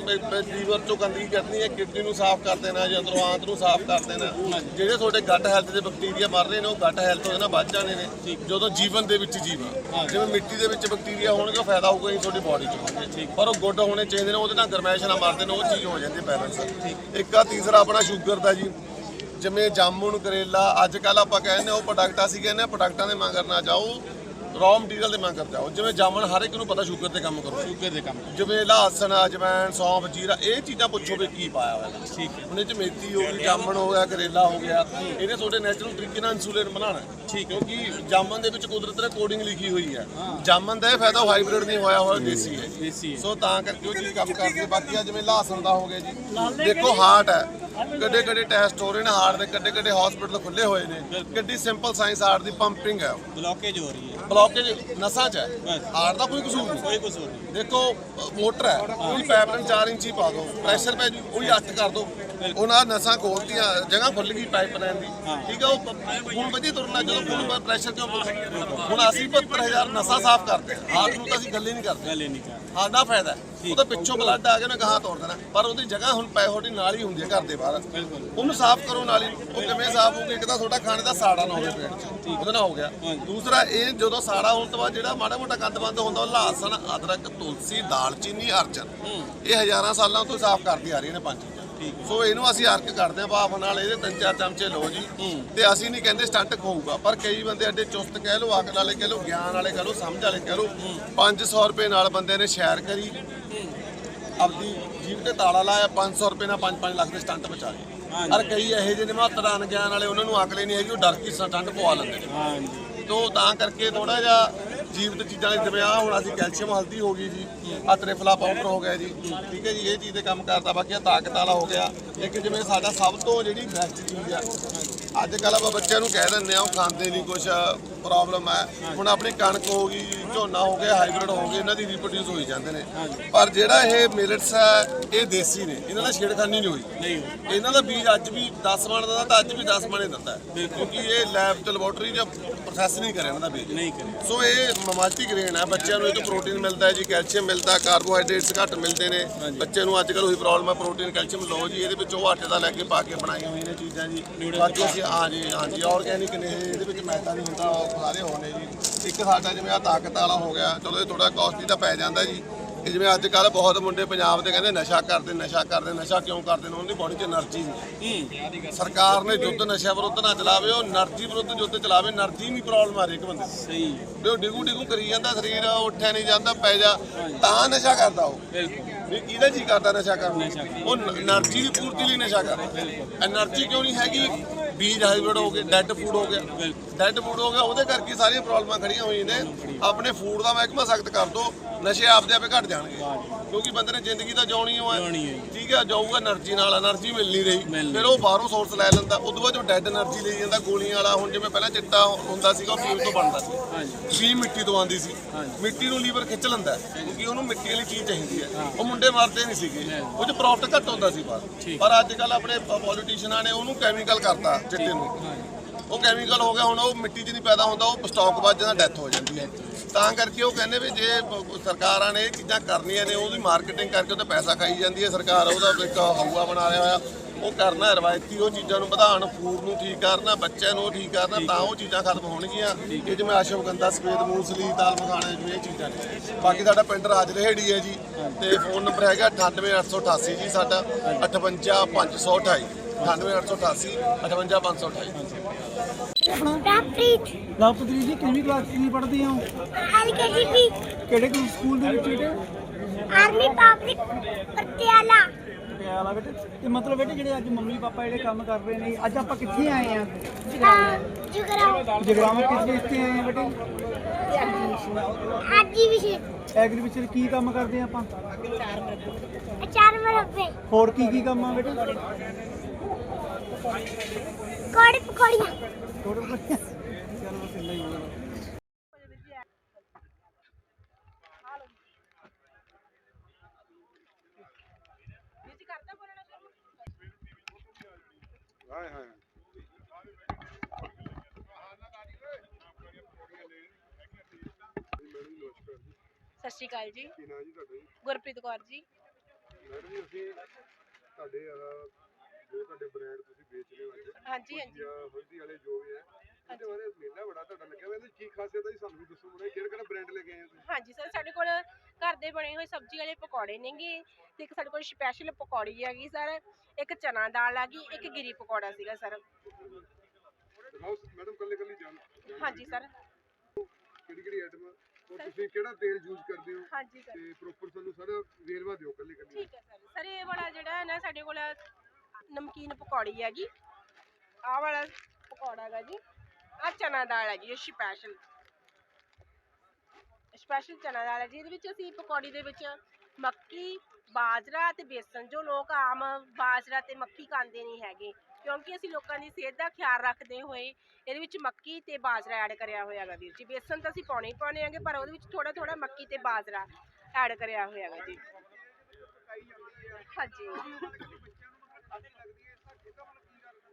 ਲੀਵਰ ਚੋਂ ਗੰਦਗੀ ਕੱਢਣੀ ਹੈ ਕਿਡਨੀ ਨੂੰ ਸਾਫ਼ ਕਰ ਦੇਣਾ ਜਾਂ ਅੰਦਰੋਂ ਆਂਤ ਨੂੰ ਸਾਫ਼ ਕਰ ਦੇਣਾ। ਜਿਹੜੇ ਤੁਹਾਡੇ ਗੱਟ ਹੈਲਥ ਦੇ ਬੈਕਟੀਰੀਆ ਮਰ ਰਹੇ ਨੇ ਉਹ ਗੱਟ ਹੈਲਥ ਉਹਦੇ ਨਾਲ ਵੱਧ ਜਾਣੇ ਨੇ। ਜਦੋਂ ਜੀਵਨ ਦੇ ਵਿੱਚ ਜੀਵਨ ਜਿਵੇਂ ਮਿੱਟੀ ਦੇ ਵਿੱਚ ਬੈਕਟੀਰੀਆ ਹੋਣਗੇ ਉਹ ਫਾਇਦਾ ਹੋਊਗਾ ਹੀ ਤੁਹਾਡੀ ਬਾਡੀ 'ਚ। ਪਰ ਉਹ ਗੁੱਡ ਹੋਣੇ ਚਾਹੀਦੇ ਨੇ ਉਹਦੇ ਨਾਲ ਗਰਮੈਸ਼ ਨਾਲ ਮਰਦੇ ਨੇ ਉਹ ਚੀਜ਼ ਹੋ ਜਾਂਦੀ ਬੈਲੈਂਸ ਇੱਕ ਆ ਤੀਸਰਾ ਆਪਣਾ ਸ਼ੂਗਰ ਦਾ ਜੀ। ਜਿਵੇਂ ਜਾਮੁਨ ਕਰੇਲਾ ਅੱਜ ਕੱਲ ਆਪਾਂ ਕਹਿੰਦੇ ਉਹ ਪ੍ਰੋਡਕਟ ਅਸੀਂ ਕਹਿੰਦੇ ਪ੍ਰੋਡਕਟਾਂ ਦੇ ਮੰਗਰ ਨਾ ਜਾਓ। ਰॉ ਮਟੀਰੀਅਲ ਦੇ ਮੰਗਰ ਜਾਓ ਜਿਵੇਂ ਜਾਮੁਨ ਹਰ ਇੱਕ ਨੂੰ ਪਤਾ ਸ਼ੂਗਰ ਤੇ ਕੰਮ ਕਰੋ। ਸ਼ੂਗਰ ਦੇ ਕੰਮ ਜਿਵੇਂ ਲਹਸਨ ਅਜਵਾਇਣ ਸੌਂਫ ਜੀਰਾ ਇਹ ਚੀਜ਼ਾਂ ਪੁੱਛੋ ਵੀ ਕੀ ਪਾਇਆ ਹੋਇਆ। ਠੀਕ ਹੈ। ਇਹ ਚ ਮੇਥੀ ਹੋ ਗਈ ਜਾਮਣ ਹੋ ਗਿਆ ਕਰੇਲਾ ਹੋ ਗਿਆ। ਇਹਨੇ ਤੁਹਾਡੇ ਨੈਚੁਰਲ ਤਰੀਕੇ ਨਾਲ ਇਨਸੂਲਿਨ ਬਣਾਉਣਾ ਹੈ। ਠੀਕ ਹੈ। ਕਿਉਂਕਿ ਜਾਮਨ ਦੇ ਵਿੱਚ ਕੁਦਰਤ ਨੇ ਕੋਡਿੰਗ ਲਿਖੀ ਹੋਈ ਹੈ। ਜਾਮਨ ਦਾ ਇਹ ਫਾਇਦਾ ਹਾਈਬ੍ਰਿਡ ਨਹੀਂ ਹੋਇਆ ਹੋਇਆ ਦੇਸੀ ਹੈ। ਦੇਸੀ ਹੈ। ਸੋ ਤਾਂ ਕਰਕੇ ਉਹ ਚੀਜ਼ ਕੰਮ ਕਰਦੀ ਹੈ। ਬਾਕੀ ਆ ਜਿਵੇਂ ਲਹਸਨ ਦਾ ਹੋ ਗਿਆ ਜੀ। ਦੇਖੋ ਹਾਰਟ ਹੈ। ਕੱਡੇ ਕੱਡੇ ਟੈਸਟ ਹੋ ਰਹੇ ਨੇ ਹਾਰਟ ਦੇ। ਕੱਡੇ ਕੱਡੇ ਹਸਪੀਟਲ ਖੁੱਲੇ ਹੋਏ ਨੇ। ਕਿੱਡੀ ਸਿੰਪਲ ਸਾਇੰਸ ਹਾਰਟ ਦੀ ਪੰਪਿੰਗ ਹੈ। ਬਲੌਕੇਜ ਹੋ ਰਹੀ ਹੈ। ਬਲੌਕੇਜ ਨਸਾਂ 'ਚ ਹੈ। ਹਾਰਟ ਦਾ ਕੋਈ ਕਸੂਰ ਨਹੀਂ। ਕੋਈ ਕਸੂਰ ਨਹੀਂ। ਦੇਖੋ ਮੋਟਰ ਹੈ ਉਹਦੀ ਪਾਈਪ ਨਾਲ 4 ਇੰਚੀ ਪਾ ਦਿਓ। ਪ੍ਰੈਸ਼ਰ ਪੈ ਜੂ ਉਹਦੀ 8 ਕਰ ਦਿਓ। ਉਹਨਾਂ ਨਸਾਂ ਖੋਲਤੀਆਂ ਜਗ੍ਹਾ ਖੁੱਲ ਗਈ ਪਾਈਪ ਲਾਈਨ ਦੀ। ਠੀਕ ਹੈ ਉਹ ਖੂਨ ਵਧੀ ਤੁਰਨਾ ਜਦੋਂ ਖੂਨ ਪ੍ਰੈਸ਼ਰ ਕਿਉਂ ਹੁਣ ਅਸੀਂ 72000 ਨਸਾਂ ਸਾਫ਼ ਕਰਦੇ ਹਾਂ। ਹਾਰਟ ਨੂੰ ਤਾਂ ਅਸੀਂ ਗੱਲ ਹੀ ਨਹੀਂ ਕਰਦੇ। ਗੱਲ ਹੀ ਨਹੀਂ ਕਰ ਸਾਡਾ ਫਾਇਦਾ ਹੈ। ਉਹਦਾ ਪਿੱਛੋਂ ਬਲੱਡ ਆ ਗਿਆ ਨਾ ਗਾਹਾਂ ਤੋੜ ਦੇਣਾ। ਪਰ ਉਹਦੀ ਜਗ੍ਹਾ ਹੁਣ ਪੈ ਤੁਹਾਡੀ ਨਾਲ ਹੀ ਹੁੰਦੀ ਹੈ ਘਰ ਦੇ ਬਾਹਰ। ਉਹਨੂੰ ਸਾਫ਼ ਕਰੋ ਨਾਲੀ ਉਹ ਕਿਵੇਂ ਸਾਫ਼ ਹੋਊਗੀ? ਇੱਕ ਤਾਂ ਤੁਹਾਡਾ ਖਾਣੇ ਦਾ ਸਾੜਾ ਨਾ ਹੋਵੇ ਪੇਟ 'ਚ। ਉਹਦੇ ਨਾਲ ਹੋ ਗਿਆ। ਦੂਸਰਾ ਇਹ ਜਦੋਂ ਸਾੜਾ ਹੋਣ ਤੋਂ ਬਾਅਦ ਜਿਹੜਾ ਮਾੜਾ ਮੋਟਾ ਗੰਦ ਬੰਦ ਹੁੰਦਾ ਉਹ ਲਹਸਨ ਅਦਰਕ ਤੁਲਸੀ ਦਾਲਚੀਨੀ ਅਰਜਨ ਇਹ ਹਜ਼ਾਰਾਂ ਸਾਲਾਂ ਤੋਂ ਸਾਫ਼ ਕਰਦੀ ਆ ਰਹੀ ਨੇ ਪੰਜ। ਸੋ ਇਹਨੂੰ ਅਸੀਂ ਅਰਕ ਕਰਦੇ ਆ ਭਾਫ ਨਾਲ ਇਹਦੇ ਤਿੰਨ ਚਾਰ ਚਮਚੇ ਲਓ ਜੀ। ਤੇ ਅਸੀਂ ਨਹੀਂ ਕਹਿੰਦੇ ਸਟੰਟ ਖੋਊਗਾ ਪਰ ਕਈ ਬੰਦੇ ਅੱਡੇ ਚੁਸਤ ਕਹਿ ਲਓ ਅਕਲ ਵਾਲੇ ਕਹਿ ਲਓ ਗਿਆਨ ਵਾਲੇ ਕਹਿ ਲਓ ਸਮਝ ਵਾਲੇ ਕਹਿ ਲਓ। 500 ਰੁਪਏ ਨਾਲ ਬੰਦੇ ਨੇ ਸ਼ੇਅਰ ਕਰੀ। ਆਪਦੀ ਜੀਬ ਤੇ ਤਾਲਾ ਲਾਇਆ 500 ਰੁਪਏ ਨਾਲ 5-5 ਲੱਖ ਦੇ ਸਟੰਟ ਬਚਾ ਲਏ। ਪਰ ਕਈ ਇਹੋ ਜਿਹੇ ਨੇ ਮਹੱਤਰ ਅਣਗਿਆਨ ਵਾਲੇ ਉਹਨਾਂ ਨੂੰ ਅਕਲ ਹੀ ਨਹੀਂ ਹੈਗੀ ਉਹ ਡਰ ਕੇ ਸਟੰਟ ਪਵਾ ਲੈਂਦੇ ਨੇ। ਹਾਂਜੀ। ਤੋਂ ਤਾਂ ਕਰਕੇ ਥੋੜਾ ਜਿਹਾ ਜੀਵਤ ਚੀਜ਼ਾਂ ਦੇ ਜਿਵੇਂ ਆਹ ਹੁਣ ਅਸੀਂ ਕੈਲਸ਼ੀਅਮ ਹਲਦੀ ਹੋ ਗਈ ਜੀ ਆ ਤ੍ਰਿਫਲਾ ਪਾਊਡਰ ਹੋ ਗਿਆ ਜੀ ਠੀਕ ਹੈ ਜੀ ਇਹ ਚੀਜ਼ ਤੇ ਕੰਮ ਕਰਦਾ ਬਾਕੀ ਤਾਕਤ ਵਾਲਾ ਹੋ ਗਿਆ। ਇੱਕ ਜਿਵੇਂ ਸਾਡਾ ਸਭ ਤੋਂ ਜਿਹੜੀ ਬੈਸਟ ਚੀਜ਼ ਆ ਅੱਜ ਕੱਲ ਆਪਾਂ ਬੱਚਿਆਂ ਨੂੰ ਕਹਿ ਦਿੰਦੇ ਆ ਉਹ ਖਾਂਦੇ ਨਹੀਂ ਕੁਝ ਪ੍ਰੋਬਲਮ ਹੈ ਹੁਣ ਆਪਣੀ ਕਣਕ ਹੋ ਗਈ ਝੋਨਾ ਹੋ ਗਿਆ ਹਾਈਬ੍ਰਿਡ ਹੋ ਗਏ ਇਹਨਾਂ ਦੀ ਰੀਪਰੋਡਿਊਸ ਹੋਈ ਜਾਂਦੇ ਨੇ। ਪਰ ਜਿਹੜਾ ਇਹ ਮਿਲਟਸ ਹੈ ਇਹ ਦੇਸੀ ਨੇ ਇਹਨਾਂ ਨਾਲ ਛੇੜਖਾਨੀ ਨਹੀਂ ਹੋਈ। ਨਹੀਂ। ਇਹਨਾਂ ਦਾ ਬੀਜ ਅੱਜ ਵੀ 10 ਮਣ ਦਾ ਤਾਂ ਅੱਜ ਵੀ 10 ਮਣੇ ਦਿੰਦਾ। ਕਿਉਂਕਿ ਇਹ ਲੈਬ ਚ ਲੈਬੋਰਟਰੀ ਚ ਪ੍ਰੋਸੈਸ ਨਹੀਂ ਕਰਿਆ ਇਹਨਾਂ ਦਾ ਬੀਜ। ਨਹੀਂ ਕਰਿਆ। ਸੋ ਇਹ ਮਲਟੀ ਗ੍ਰੇਨ ਹੈ ਬੱਚਿਆਂ ਨੂੰ ਇਹ ਤੋਂ ਪ੍ਰੋਟੀਨ ਮਿਲਦਾ ਹੈ ਜੀ ਕੈਲਸ਼ੀਅਮ ਮਿਲਦਾ ਕਾਰਬੋਹਾਈਡਰੇਟਸ ਘੱਟ ਮਿਲਦੇ ਨੇ। ਬੱਚੇ ਨੂੰ ਅੱਜ ਕੱਲ੍ਹ ਉਹੀ ਪ੍ਰੋਬਲਮ ਹੈ ਪ੍ਰੋਟੀਨ ਕੈਲਸ਼ੀਅਮ ਲਓ ਜੀ ਇਹਦੇ ਵਿੱਚ ਉਹ ਆਟੇ ਦਾ ਲੈ ਕੇ ਪਾ ਕੇ ਬਣਾਈਆਂ ਹੋਈਆਂ ਨੇ ਚੀਜ਼ਾਂ ਜੀ। ਬਾਕੀ ਅਸੀਂ ਹਾਂ ਜੀ ਹਾਂ ਜੀ ਆਰਗੈਨਿਕ ਨੇ ਇਹ, ਇਹਦੇ ਵਿੱਚ ਮੈਦਾ ਨਹੀਂ ਹੁੰਦਾ ਉਹ ਸਾਰੇ ਹੋਣੇ ਜੀ। ਇੱਕ ਸਾਡਾ ਜਿਵੇਂ ਆ ਤਾਕਤ ਵਾਲਾ ਹੋ ਗਿਆ ਚਲੋ ਇਹ ਥੋੜਾ ਕਾਸਟਲੀ ਤਾਂ ਪੈ ਜਾਂਦਾ ਜੀ। ਕਿ ਜਿਵੇਂ ਅੱਜ ਕੱਲ ਬਹੁਤ ਮੁੰਡੇ ਪੰਜਾਬ ਦੇ ਕਹਿੰਦੇ ਨਸ਼ਾ ਕਰਦੇ ਨਸ਼ਾ ਕਰਦੇ ਨਸ਼ਾ ਕਿਉਂ ਕਰਦੇ ਨੇ? ਉਹਨਾਂ ਦੀ ਬੋਡੀ 'ਚ એનર્ਜੀ ਨਹੀਂ ਸਰਕਾਰ ਨੇ ਜੁੱਧ ਨਸ਼ਾ ਵਿਰੁੱਧ ਨਾ ਚਲਾਵੇ ਉਹ એનર્ਜੀ ਵਿਰੁੱਧ ਜੁੱਧ ਚਲਾਵੇ એનર્ਜੀ ਨਹੀਂ ਪ੍ਰੋਬਲਮ ਆ ਰਹੀ ਇੱਕ ਬੰਦੇ ਸਹੀ। ਵੀ ਉਹ ਡਿਗੂ ਡਿਗੂ ਕਰੀ ਜਾਂਦਾ ਸਰੀਰ ਉੱਠਿਆ ਨਹੀਂ ਜਾਂਦਾ ਪੈ ਜਾ ਤਾਂ ਨਸ਼ਾ ਕਰਦਾ ਉਹ। ਵੀ ਕਿਹਦਾ ਜੀ ਕਰਦਾ ਨਸ਼ਾ ਕਰਨ? ਉਹ એનર્ਜੀ ਦੀ ਪੂਰਤੀ ਲਈ ਨਸ਼ਾ ਕਰ એનર્ਜੀ ਕਿਉਂ ਨਹੀਂ ਹੈਗੀ? ਬੀਜ ਹਾਈਬ੍ਰਿਡ ਹੋ ਗਏ ਡੈੱਡ ਫੂਡ ਹੋ ਗਿਆ। ਡੈਡ ਫੂਡ ਹੋ ਗਿਆ ਉਹਦੇ ਕਰਕੇ ਸਾਰੀਆਂ ਪ੍ਰੋਬਲਮਾਂ ਖੜੀਆਂ ਹੋਈਆਂ ਨੇ। ਆਪਣੇ ਫੂਡ ਦਾ ਮਹਿਕਮਾ ਸਖਤ ਕਰ ਦੋ ਨਸ਼ੇ ਆਪਦੇ ਆਪੇ ਘਟ ਜਾਣਗੇ। ਕਿਉਂਕਿ ਬੰਦੇ ਨੇ ਜ਼ਿੰਦਗੀ ਤਾਂ ਜਿਉਣੀ ਹੋਇਆ ਠੀਕ ਹੈ ਜਾਊਗਾ એનર્ਜੀ ਨਾਲ એનર્ਜੀ ਮਿਲ ਨਹੀਂ ਰਹੀ। ਫਿਰ ਉਹ ਬਾਹਰੋਂ ਸੋਰਸ ਲੈ ਲੈਂਦਾ। ਉਦੋਂ ਬਾਅਦ ਉਹ ਡੈਡ એનર્ਜੀ ਲਈ ਜਾਂਦਾ ਗੋਲੀਆਂ ਵਾਲਾ ਹੁਣ ਜਿਵੇਂ ਪਹਿਲਾਂ ਚਿੱਟਾ ਹੁੰਦਾ ਸੀਗਾ ਉਹ ਫੀਮ ਤੋਂ ਬਣਦਾ ਸੀ। ਫੀਮ ਮਿੱਟੀ ਤੋਂ ਆਉਂਦੀ ਸੀ। ਮਿੱਟੀ ਨੂੰ ਲੀਵਰ ਖਿੱਚ ਲੈਂਦਾ ਕਿਉਂਕਿ ਉਹਨੂੰ ਮਿੱਟੀ ਵਾਲੀ ਚੀਜ਼ ਚਾਹੀਦੀ ਹੈ। ਉਹ ਮੁੰਡੇ ਮਰਦੇ ਨਹੀਂ ਸੀਗੇ। ਉਹ ਚ ਪ੍ਰੋਫਿਟ ਘੱਟ ਹੁੰਦਾ ਸੀ ਪਰ ਅੱਜ ਕੱਲ ਆਪਣੇ ਪੋਲੀਟੀਸ਼ੀਅਨਾਂ ਨੇ ਉਹਨੂੰ ਕੈਮੀਕਲ ਕਰਤਾ। ਚਿੱਟੇ ਨੂੰ। ਉਹ ਕੈਮੀਕਲ ਹੋ ਗਿਆ, ਹੁਣ ਉਹ ਮਿੱਟੀ 'ਚ ਨਹੀਂ ਪੈਦਾ ਹੁੰਦਾ, ਉਹ ਸਟਾਕ ਵੱਜ ਜਾਂਦਾ ਡੈਥ ਹੋ ਜਾਂਦੀ ਹੈ। ਤਾਂ ਕਰਕੇ ਉਹ ਕਹਿੰਦੇ ਵੀ ਜੇ ਸਰਕਾਰਾਂ ਨੇ ਇਹ ਚੀਜ਼ਾਂ ਕਰਨੀਆਂ ਨੇ, ਉਹਦੀ ਮਾਰਕੀਟਿੰਗ ਕਰਕੇ ਉਹਦਾ ਪੈਸਾ ਖਾਈ ਜਾਂਦੀ ਹੈ। ਸਰਕਾਰ ਉਹਦਾ ਇੱਕ ਹਊਆ ਬਣਾ ਰਿਹਾ ਹੋਇਆ। ਉਹ ਕਰਨਾ ਰਵਾਇਤੀ, ਉਹ ਚੀਜ਼ਾਂ ਨੂੰ ਵਧਾਉਣ ਫੂਡ ਨੂੰ ਠੀਕ ਕਰਨਾ, ਬੱਚਿਆਂ ਨੂੰ ਠੀਕ ਕਰਨਾ, ਤਾਂ ਉਹ ਚੀਜ਼ਾਂ ਖਤਮ ਹੋਣਗੀਆਂ। ਇਹ ਜਿਵੇਂ ਆਸ਼ਵਗੰਧਾ ਸਫੇਦ ਮੂੰਗਫਲੀ ਦਾਲ ਮਖਾਣੇ ਜਿਵੇਂ ਇਹ ਚੀਜ਼ਾਂ ਨੇ। ਬਾਕੀ ਸਾਡਾ ਪਿੰਡ ਰਾਜ ਰਾਜਰੇਹੜੀ ਹੈ ਜੀ। ਤੇ ਫੋਨ ਨੰਬਰ ਹੈਗਾ 98888 ਜੀ ਸਾਡਾ 58528 98888 58528 ਪ੍ਰਾਪ੍ਰੀਤ ਲਵਪ੍ਰੀਤ ਜੀ ਕਿੰਨੀ ਕਲਾਸ ਕੀ ਪੜ੍ਹਦੇ ਹੋ ਐਲਕੇਜੀਪੀ ਕਿਹੜੇ ਕੁ- ਸਕੂਲ ਦੇ ਵਿੱਚ ਬੇਟੇ? Army public Patiala. ਪਟਿਆਲਾ ਬੇਟੇ। ਤੇ ਮਤਲਬ ਬੇਟੇ ਜਿਹੜੇ ਅੱਜ ਮੰਮੀ ਪਾਪਾ ਜਿਹੜੇ ਕੰਮ ਕਰ ਰਹੇ ਨੇ ਅੱਜ ਆਪਾਂ ਕਿੱਥੇ ਆਏ ਆ? ਅਹ, ਜੁਗਰਾਉ। ਜਗਰਾਵਾਂ ਕਿਸ ਚੀਜ਼ ਤੇ ਆਏ ਆ ਬੇਟੇ? ਆਜੀ ਵਿਸ਼ੇ ਐਗਰੀਕਲਚਰ ਕੀ ਕੰਮ ਕਰਦੇ ਆ ਆਪਾਂ? ਅਚਾਰ ਮਰੱਬੇ ਹੋਰ ਕੀ ਕੀ ਕੰਮ ਆ ਬੇਟੇ? ਕੋੜੀ ਪਕੌੜੀਆਂ। ਥੋੜੇ ਕਹਿੰਦਾ ਹੀ ਹੋਊਗਾ ਹਾਏ ਹਾਏ ਮੈਡਮ ਜੀ ਨਮਸਕਾਰ ਜੀ ਸਤਿ ਸ਼੍ਰੀ ਅਕਾਲ ਜੀ। ਕੀ ਨਾਂ ਜੀ ਤੁਹਾਡਾ ਜੀ? ਗੁਰਪ੍ਰੀਤ ਕੌਰ ਜੀ। ਮੈਡਮ ਜੀ ਅਸੀਂ ਤੁਹਾਡੇ ਆਹ ਜੋ ਤੁਹਾਡੇ ਬ੍ਰਾਂਡ ਤੁਸੀਂ ਵੇਚ ਰਹੇ ਹੋ ਅੱਜ ਹਾਂਜੀ ਹਾਂਜੀ। ਜਾਂ ਹਲਦੀ ਵਾਲੇ ਜੋ ਵੀ ਹੈ ਇਹਦੇ ਬਾਰੇ ਮੇਲਾ ਬੜਾ ਤੁਹਾਡਾ ਲੱਗਿਆ ਹੋਇਆ ਇਹਦੀ ਕੀ ਖਾਸੀਅਤ ਹੈ ਜੀ ਸਾਨੂੰ ਵੀ ਦੱਸੋ ਬੜਾ ਕਿਹੜਾ ਕਿਹੜਾ ਬ੍ਰਾਂਡ ਲੈ ਕੇ ਆਏ ਹੋ ਤੁਸੀਂ? ਹਾਂਜੀ ਸਰ ਸਾਡੇ ਕੋਲ ਘਰ ਦੇ ਬਣੇ ਹੋਏ ਸਬਜ਼ੀ ਵਾਲੇ ਪਕੌੜੇ ਨੇਗੇ ਤੇ ਇੱਕ ਸਾਡੇ ਕੋਲ ਸਪੈਸ਼ਲ ਪਕੌੜੀ ਹੈਗੀ ਸਰ ਇੱਕ ਚਨਾ ਦਾਲ ਆ ਗਈ ਇੱਕ ਗਿਰੀ ਪਕੌੜਾ ਸੀਗਾ ਸਰ। ਦਿਖਾਓ ਮੈਡਮ ਕੱਲੇ ਕੱਲੇ ਜਾਣ ਹਾਂਜੀ ਸਰ। ਕਿਹੜੀ ਕਿਹੜੀ ਆਈਟਮ ਔਰ ਤੁਸੀਂ ਕਿਹੜਾ ਤੇਲ ਯੂਜ਼ ਕਰਦੇ ਹੋ? ਹਾਂਜੀ ਸਰ। ਤੇ ਪ੍ਰੋਪਰ ਸਾਨੂੰ ਸਾਰਾ ਵੇਰਵਾ ਦਿਓ ਕੱਲੇ ਕੱਲੇ ਠੀਕ ਹੈ ਸਰ। ਸਰ ਇਹ ਵਾਲਾ ਜਿਹੜਾ ਹੈ ਨਾ ਸਾਡੇ ਕੋਲ ਨਮਕੀਨ ਪਕੌੜੀ ਹੈਗੀ। ਆਹ ਵਾਲਾ ਪਕੌੜਾ ਹੈਗਾ ਜੀ। ਆਹ ਚਨਾ ਦਾਲ ਹੈ ਜੀ ਸਪੈਸ਼ਲ ਸਪੈਸ਼ਲ ਚਨਾ ਦਾਲ ਹੈ ਜੀ। ਇਹਦੇ ਵਿੱਚ ਅਸੀਂ ਪਕੌੜੀ ਦੇ ਵਿੱਚ ਮੱਕੀ, ਬਾਜਰਾ ਤੇ ਬੇਸਨ। ਜੋ ਲੋਕ ਆਮ ਬਾਜਰਾ ਤੇ ਮੱਕੀ ਖਾਂਦੇ ਨਹੀਂ ਹੈਗੇ। ਕਿਉਂਕਿ ਅਸੀਂ ਲੋਕਾਂ ਦੀ ਸਿਹਤ ਦਾ ਖਿਆਲ ਰੱਖਦੇ ਹੋਏ ਇਹਦੇ ਵਿੱਚ ਮੱਕੀ ਤੇ ਬਾਜਰਾ ਐਡ ਕਰਿਆ ਹੋਇਆ ਹੈਗਾ ਵੀਰ ਜੀ। ਬੇਸਨ ਤਾਂ ਅਸੀਂ ਪਾਉਣੇ ਹੀ ਪਾਉਣੇ ਹੈਗੇ, ਪਰ ਉਹਦੇ ਵਿੱਚ ਥੋੜਾ ਥੋੜਾ ਮੱਕੀ ਤੇ ਬਾਜਰਾ ਐਡ ਕਰਿਆ ਹੋਇਆ ਹੈਗਾ ਜੀ। ਹਾਂਜੀ।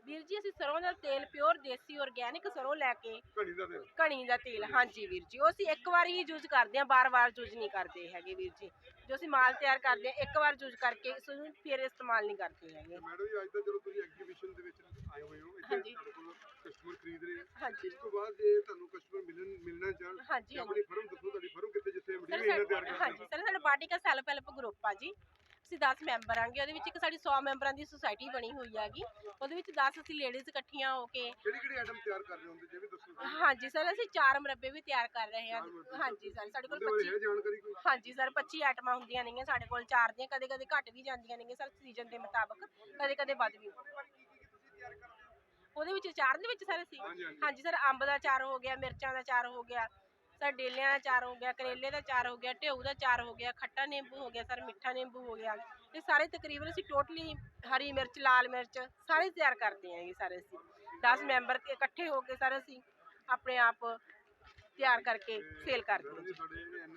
ਵੀਰ ਜੀ ਅਸੀਂ ਸਰੋਂ ਦਾ ਤੇਲ ਪਿਓਰ ਦੇਸੀ ਆਰਗੈਨਿਕ ਸਰੋਂ ਲੈ ਕੇ ਘੜੀ ਦਾ ਤੇਲ। ਕਣੀ ਦਾ ਤੇਲ ਹਾਂਜੀ ਵੀਰ ਜੀ ਉਹ ਅਸੀਂ ਇੱਕ ਵਾਰ ਹੀ ਯੂਜ਼ ਕਰਦੇ ਹਾਂ ਬਾਰ-ਬਾਰ ਯੂਜ਼ ਨਹੀਂ ਕਰਦੇ ਹੈਗੇ ਵੀਰ ਜੀ। ਜੋ ਅਸੀਂ ਮਾਲ ਤਿਆਰ ਕਰਦੇ ਹਾਂ ਇੱਕ ਵਾਰ ਯੂਜ਼ ਕਰਕੇ ਇਸ ਨੂੰ ਫਿਰ ਇਸਤੇਮਾਲ ਨਹੀਂ ਕਰਦੇ ਹੈਗੇ। ਮੈਡਮ ਜੀ ਅੱਜ ਤਾਂ ਚਲੋ ਤੁਸੀਂ ਐਗਜ਼ੀਬਿਸ਼ਨ ਦੇ ਵਿੱਚ ਆਏ ਹੋਏ ਹੋ ਇੱਥੇ ਹਾਂਜੀ। ਤੁਹਾਡੇ ਕੋਲ ਕਸਟਮਰ ਖਰੀਦ ਰਹੇ ਆ। ਹਾਂਜੀ। ਇਸ ਤੋਂ ਬਾਅਦ ਜੇ ਤੁਹਾਨੂੰ ਕਸਟਮਰ ਮਿਲਣ ਮਿਲਣਾ ਚਾਹਣ ਹਾਂਜੀ ਤੇ ਆਪਣੀ ਫਰਮ ਦੱਸੋ ਤੁਹਾਡੀ ਫਰਮ ਕਿੱਥੇ ਜਿੱਥੇ ਸਰ ਮਟੀਰੀਅਲ ਇਹਨਾਂ ਤਿਆਰ ਸਾਡਾ ਕਰਦੇ ਹਾਂਜੀ ਸਰ ਸਾਡਾ ਬਾਟਿਕਾ ਸੈਲਫ ਹੈਲਪ ਗਰੁੱਪ ਆ ਜੀ। ਅਸੀਂ 10 ਮੈਂਬਰ ਆਂਗੇ ਉਹਦੇ ਵਿੱਚ ਇੱਕ ਸਾਡੀ 100 ਮੈਂਬਰਾਂ ਦੀ ਸੁਸਾਇਟੀ ਬਣੀ ਹੋਈ ਹੈਗੀ ਉਹਦੇ ਵਿੱਚ 10 ਅਸੀਂ ਲੇਡੀਜ਼ ਇਕੱਠੀਆਂ ਹੋ ਕੇ ਕਿਹੜੀ ਕਿਹੜੀ ਆਈਟਮ ਤਿਆਰ ਕਰ ਰਹੇ ਹੁੰਦੇ ਜੇ ਵੀ ਦੱਸੋ। ਹਾਂਜੀ ਸਰ ਅਸੀਂ ਚਾਰ ਮੁਰੱਬੇ ਵੀ ਤਿਆਰ ਕਰ ਰਹੇ ਹਾਂ। ਹਾਂਜੀ ਸਰ ਸਾਡੇ ਕੋਲ ਉਹਦੇ ਬਾਰੇ 25 ਹੈ ਜਾਣਕਾਰੀ ਕੋਈ ਹਾਂਜੀ ਸਰ 25 ਆਈਟਮਾਂ ਹੁੰਦੀਆਂ ਨੇਗੀਆਂ ਸਾਡੇ ਕੋਲ ਚਾਰ ਦੀਆਂ ਕਦੇ ਕਦੇ ਘੱਟ ਵੀ ਜਾਂਦੀਆਂ ਨੇਗੀਆਂ ਸਰ ਸੀਜ਼ਨ ਦੇ ਮੁਤਾਬਕ ਕਦੇ ਕਦੇ ਵੱਧ ਵੀ ਉਹਦੇ ਵਿੱਚ ਚਾਰ ਦੇ ਵਿੱਚ ਸਰ ਅਸੀਂ। ਹਾਂਜੀ ਸਰ ਅੰਬ ਦਾ ਚਾਰ ਹੋ ਗਿਆ ਮਿਰਚਾਂ ਦਾ ਚਾਰ ਹੋ ਗਿਆ ਸਰ ਡੇਲਿਆਂ ਦਾ ਚਾਰ ਹੋ ਗਿਆ, ਕਰੇਲੇ ਦਾ ਚਾਰ ਹੋ ਗਿਆ ਢਿਊ ਦਾ ਚਾਰ ਹੋ ਗਿਆ, ਖੱਟਾ ਨਿੰਬੂ ਹੋ ਗਿਆ ਸਰ, ਮਿੱਠਾ ਨਿੰਬੂ ਹੋ ਗਿਆ। ਇਹ ਸਾਰੇ ਤਕਰੀਬਨ ਅਸੀਂ ਟੋਟਲੀ ਹਰੀ ਮਿਰਚ, ਲਾਲ ਮਿਰਚ ਸਾਰੇ ਤਿਆਰ ਕਰਦੇ ਹਾਂ ਜੀ ਸਾਰੇ ਅਸੀਂ। 10 ਮੈਂਬਰ ਤੇ ਇਕੱਠੇ ਹੋ ਕੇ ਸਰ ਅਸੀਂ ਆਪਣੇ ਆਪ ਤਿਆਰ ਕਰਕੇ ਸੇਲ ਕਰਦੇ ਹਾਂ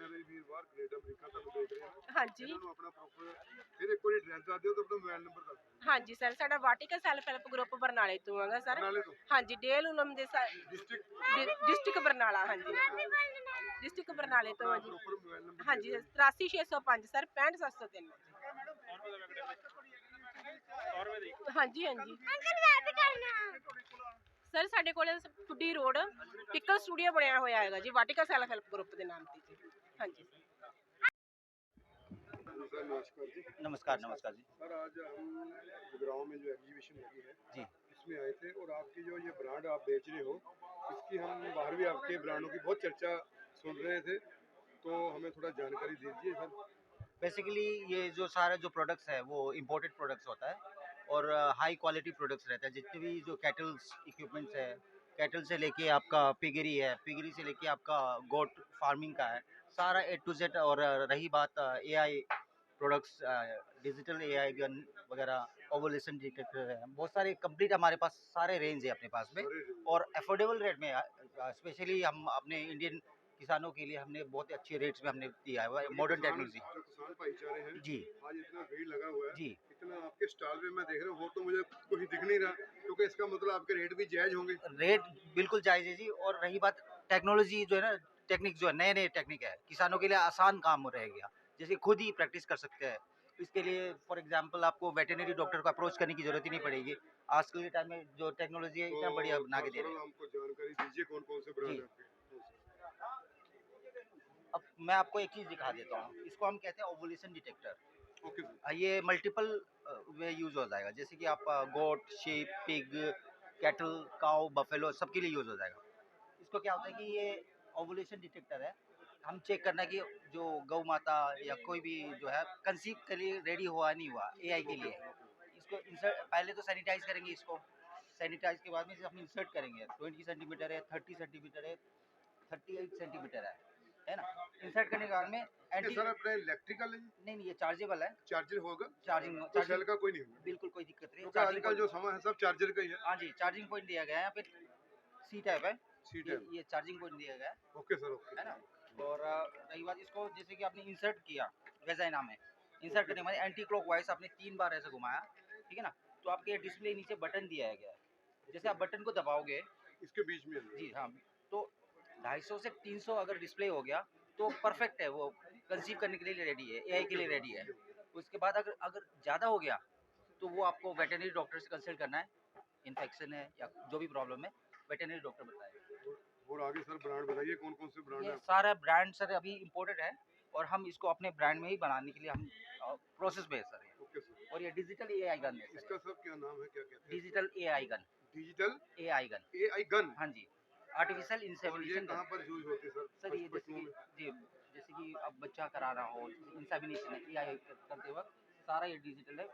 ਬਾਹਰ ਕੈਨੇਡਾ ਅਮਰੀਕਾ ਤੁਹਾਨੂੰ ਦੇਖ ਰਹੇ ਆ। ਹਾਂਜੀ। ਇਹਨਾਂ ਨੂੰ ਆਪਣਾ ਪ੍ਰੋਪਰ ਫਿਰ ਇੱਕ ਵਾਰੀ ਐਡਰੈਸ ਦੱਸ ਦਿਓ ਤੇ ਆਪਣਾ ਮੋਬਾਈਲ ਨੰਬਰ ਦੱਸ ਦਿਓ। ਹਾਂਜੀ ਸਰ ਸਾਡਾ ਵਾਟਿਕਾ ਸੈਲਫ ਹੈਲਪ ਗਰੁੱਪ ਬਰਨਾਲੇ ਤੋਂ ਹੈਗਾ ਸਰ ਨਾਲੇ ਤੋਂ? ਹਾਂਜੀ ਡੇਲ ਉਲਮ ਦੇ ਡਿਸਟ੍ਰਿਕਟ ਡਿਸਟ੍ਰਿਕਟ ਬਰਨਾਲਾ ਹਾਂਜੀ। ਡਿਸਟ੍ਰਿਕਟ ਬਰਨਾਲੇ ਤੋਂ ਹੈ ਜੀ। ਪ੍ਰੋਪਰ ਮੋਬਾਈਲ ਨੰਬਰ ਹਾਂਜੀ 83605 ਸਰ 65703 ਹਾਂਜੀ ਹਾਂਜੀ ਅੰਕਲ ਮੈਂ ਵੀ ਕਰਨਾ ਸਰ ਸਾਡੇ ਕੋਲ ਫੁੱਡੀ ਰੋਡ ਪਿਕਲ ਸਟੂਡੀਓ ਬਣਿਆ ਹੋਇਆ ਹੈਗਾ ਜੀ ਵਾਟਿਕਾ ਸੈਲਫ ਹੈਲਪ ਗਰੁੱਪ ਦੇ ਨਾਮ ਤੇ ਜੀ। ਹਾਂਜੀ। सर नमस्कार जी। नमस्कार नमस्कार जी। सर आज हम गुड़गांव में जो एग्जीबिशन लगी है जी। इसमें आए थे और आपकी जो ये ब्रांड आप बेच रहे हो इसकी हम बाहर भी आपके ब्रांडों की बहुत चर्चा सुन रहे थे तो हमें थोड़ा जानकारी दीजिए सर। बेसिकली ये जो सारा जो प्रोडक्ट्स है वो इम्पोर्टेड प्रोडक्ट्स होता है और हाई क्वालिटी प्रोडक्ट्स रहता है। जितने भी जो कैटल्स इक्विपमेंट्स है कैटल से लेके आपका पिगरी है पिगरी से लेके आपका गोट फ़ार्मिंग का है सारा ए टू जेड और रही बात A I products digital A I gun वगैरह ओवोलेशन डिटेक्टर है। बहुत सारे कंप्लीट हमारे पास सारे रेंज है अपने पास में। और अफोर्डेबल रेट में स्पेशली हम अपने इंडियन किसानों के लिए हमने बहुत अच्छे रेट्स में हमने दिया है। मॉडर्न टेक्नोलॉजी जो हैं। आज इतना भीड़ लगा हुआ है। जी। इतना आपके स्टॉल पे मैं देख रहा हूँ वो तो मुझे कुछ दिख नहीं रहा क्योंकि इसका मतलब आपके रेट भी जायज़ होंगे। रेट बिल्कुल जायज़ है जी। और रही बात टेक्नोलॉजी जो है ना टेक्निक जो है नए नए टेक्निक है। किसानों के लिए आसान काम रह गया। जैसे खुद ही प्रैक्टिस कर सकते हैं। इसके लिए फॉर एग्जांपल आपको वेटरनरी डॉक्टर को अप्रोच करने की ज़रूरत ही नहीं पड़ेगी। आज के टाइम में जो टेक्नोलॉजी है इतना तो बढ़िया बना के दे रहे हैं। है अब मैं आपको एक चीज़ दिखा देता हूँ। इसको हम कहते हैं ओवोल्यूशन डिटेक्टर आ, ये मल्टीपल वे यूज़ हो जाएगा। जैसे कि आप goat sheep pig cattle cow buffalo सबके लिए यूज़ हो जाएगा। इसको क्या होता है कि ये ओवुलेशन डिटेक्टर है। हम चेक करना कि जो गौ माता या कोई भी जो है कंसीव के लिए रेडी हुआ नहीं हुआ एआई के लिए। इसको इंसर्ट पहले तो सैनिटाइज करेंगे इसको। सैनिटाइज के बाद में इसे हम इंसर्ट करेंगे। ट्वेंटी सेंटीमीटर है थर्टी सेंटीमीटर है थर्टी एट सेंटीमीटर है है ना? इंसर्ट करने के बाद में एंटी सर अपना इलेक्ट्रिकल नहीं नहीं ये चार्जेबल है। चार्जर होगा? चार्जिंग तो सेल का कोई नहीं होगा? बिल्कुल कोई दिक्कत नहीं चार्जिंग आजकल जो समय है सब चार्जर का ही है। हाँ जी चार्जिंग पॉइंट दिया गया है यहाँ पे। सी टाइप है। सी ये, ये चार्जिंग पोर्ट दिया गया है। ओके सर ओके है ना? और रही बात इसको जैसे कि आपने इंसर्ट किया वेजाइना में इंसर्ट करने के एंटी क्लॉक वाइज आपने तीन बार ऐसे घुमाया ठीक है ना? तो आपके डिस्प्ले नीचे बटन दिया गया है जैसे आप बटन को दबाओगे इसके बीच में जी हाँ। तो 250 से 300 अगर डिस्प्ले हो गया तो परफेक्ट है वो कंसीव करने के लिए रेडी है एआई के लिए रेडी है। उसके बाद अगर अगर ज़्यादा हो गया तो वो आपको वेटनरी डॉक्टर से कंसल्ट करना है। इन्फेक्शन है या जो भी प्रॉब्लम है वेटनरी डॉक्टर बताएगा। और आगे सर ब्रांड बताइए कौन कौन से ब्रांड है सारा ब्रांड सर अभी इम्पोर्टेड है और हम इसको अपने ब्रांड में ही बनाने के लिए हम प्रोसेस में है सर ओके सर। और ये डिजिटल ए आई गन है इसका सर क्या नाम है क्या कहते हैं? Digital A I gun digital A I gun A I gun हाँ जी। आर्टिफिशियल इंसेमिनेशन कहाँ पर यूज़ होती है सर सर ये जैसे कि जी जैसे कि अब बच्चा कराना हो इंसेमिनेशन है ए आई करते वक्त सारा ये डिजिटल है।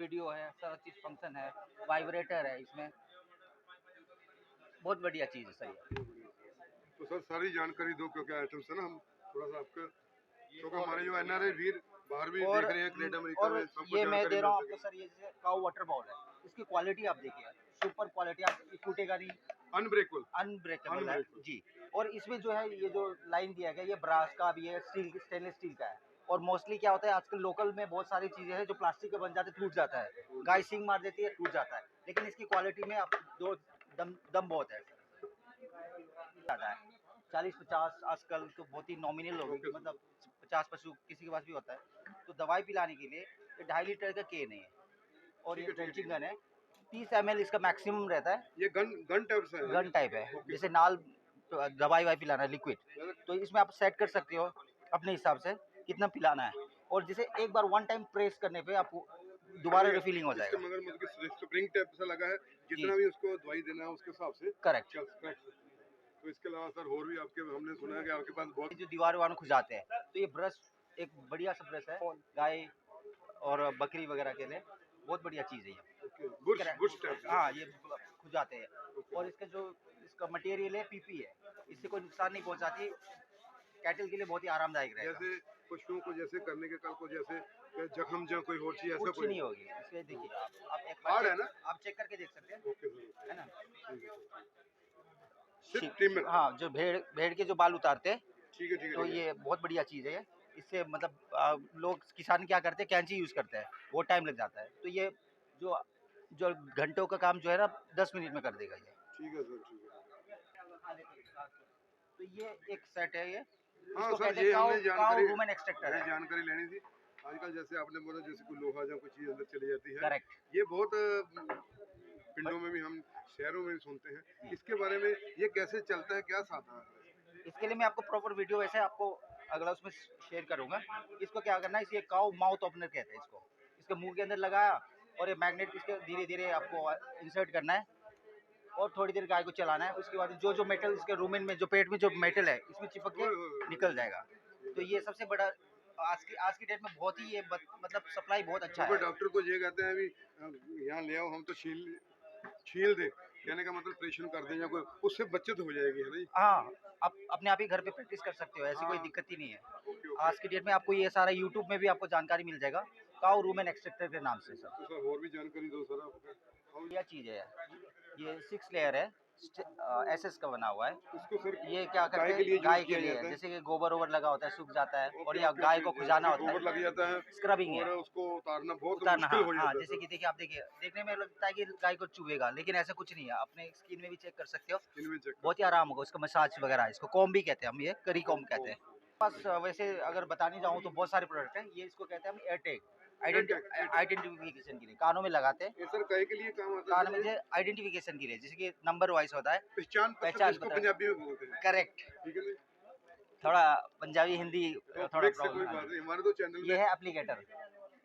वीडियो है सारा चीज़ फ़ंक्शन है वाइब्रेटर है इसमें। बहुत बढ़िया चीज़ है सर ये। तो सर सारी जानकारी दो क्योंकि आइटम्स है ना हम थोड़ा सा आपका क्योंकि हमारे जो एनआरआई वीर बाहर भी देख रहे हैं कनेडा अमेरिका में सबको ये मैं दे रहा हूँ आपको सर ये जैसे काउ वाटर बॉल है इसकी क्वालिटी आप देखिए सुपर क्वालिटी आप टूटेगा नहीं। अनब्रेकेबल अनब्रेकेबल है जी। और इसमें जो है ये जो लाइन दिया गया ये ब्रास का भी है स्टील स्टेनलेस स्टील का है। और मोस्टली क्या होता है आजकल लोकल में बहुत सारी चीज़ें हैं जो प्लास्टिक के बन जाते टूट जाता है। गाय सिंग मार देती है टूट जाता है। लेकिन इसकी क्वालिटी में आप दो दम दम बहुत है ज़्यादा है। चालीस पचास आजकल तो बहुत ही नॉमिनल हो गई मतलब पचास पशु किसी के पास भी होता है। तो दवाई पिलाने के लिए ये ढाई लीटर का केन है। और ये ड्रेंचिंग गन है। तीस एम इसका मैक्सिमम रहता है। ये गन गन टाइप से है। गन टाइप है। जैसे नाल तो दवाई वाई पिलाना है लिक्विड तो इसमें आप सेट कर सकते हो अपने हिसाब से कितना पिलाना है। और जैसे एक बार वन टाइम प्रेस करने पे आपको दोबारा रिफिलिंग हो जाएगा। मगर मतलब स्प्रिंग टाइप सा लगा है। जितना भी उसको दवाई देना है उसके हिसाब से करेक्ट। तो इसके अलावा सर और भी आपके हमने सुना है कि आपके पास बहुत जो दीवार वार खुजाते हैं। तो ये ब्रश एक बढ़िया सा ब्रश है गाय और बकरी वगैरह के लिए। बहुत बढ़िया चीज़ है ये। बुश बुश हाँ ये खुजाते हैं। और इसका जो इसका मटेरियल है पीपी है। इससे कोई नुकसान नहीं पहुंचाती। कैटल के लिए बहुत ही आरामदायक रहेगा। जैसे पशुओं को जैसे करने के कल को जैसे जख्म जहाँ कोई हो चीज़ ऐसा कुछ कोई नहीं होगी। इसके देखिए आप आप एक बार है ना? आप चेक करके देख सकते हैं। है ना। सिर्फ़ ट्रिमर हाँ। जो भेड़ भेड़ के जो बाल उतारते हैं ठीक है ठीक है तो ये बहुत बढ़िया चीज़ है। इससे मतलब आ, लोग किसान क्या करते हैं कैंची यूज़ करते हैं वो टाइम लग जाता है। तो ये जो जो घंटों का काम जो है ना दस मिनट में कर देगा ये। ठीक है सर ठीक है। तो ये एक सेट है ये। हाँ सर ये हैं हमने जानकारी वुमेन एक्सट्रैक्टर है। जानकारी लेनी थी। आजकल जैसे आपने बोला जैसे कोई लोहा या कोई चीज़ अंदर चली जाती है। करेक्ट ये बहुत पिंडों में भी हम शहरों में सुनते हैं इसके बारे में ये कैसे चलता है क्या साधन है? इसके लिए मैं आपको प्रॉपर वीडियो वैसे आपको अगला उसमें शेयर करूँगा। इसको क्या करना है इसे काउ माउथ ओपनर कहते हैं इसको। इसके मुँह के अंदर लगाया और ये मैग्नेट इसके धीरे धीरे आपको इंसर्ट करना है और थोड़ी देर गाय को चलाना है। उसके बाद जो जो मेटल इसके रूमेन में जो पेट में जो मेटल है इसमें चिपक के निकल जाएगा। तो ये सबसे बड़ा आज की आज की डेट में बहुत ही ये बत- मतलब सप्लाई बहुत अच्छा कोई है। डॉक्टर को ये कहते हैं अभी यहाँ ले आओ हम तो छील छील दे कहने का मतलब प्रेशन कर दें या कोई उससे बचत हो जाएगी है ना हाँ आप अपने आप ही घर पे प्रैक्टिस कर सकते हो ऐसी कोई हाँ। दिक्कत ही नहीं है। Okay okay. आज की डेट में आपको ये सारा यूट्यूब में भी आपको जानकारी मिल जाएगा काउ रूमेन एक्सट्रेक्टर के नाम से सर। तो सर और भी जानकारी दो सर आपका चीज़ है ये सिक्स लेयर है। एस एस का बना हुआ है। इसको सर ये क्या करते हैं? गाय के लिए जैसे कि गोबर ओबर लगा होता है सूख जाता है और या गाय को खुजाना होता लग जाता है स्क्रबिंग है। उसको उतारना बहुत उतारना मुश्किल हाँ हो हाँ है। जैसे कि देखिए आप देखिए देखने में लगता है कि गाय को चुभेगा लेकिन ऐसा कुछ नहीं है। अपने स्किन में भी चेक कर सकते हो। बहुत ही आराम होगा उसका मसाज वगैरह इसको कॉम भी कहते हैं हम ये करी कॉम कहते हैं। बस वैसे अगर बताने जाऊँ तो बहुत सारे प्रोडक्ट हैं। ये इसको कहते हैं हम एयरटेक आइडेंटिफिकेशन के लिए। कानों में लगाते हैं। सर कहे के लिए काम आता कान में जो आइडेंटिफिकेशन के लिए जैसे कि नंबर वाइज होता है। पहचान पहचान पंजाबी में बोलते हैं। करेक्ट थोड़ा पंजाबी हिंदी तो थोड़ा प्रॉब्लम है तो ये है एप्लीकेटर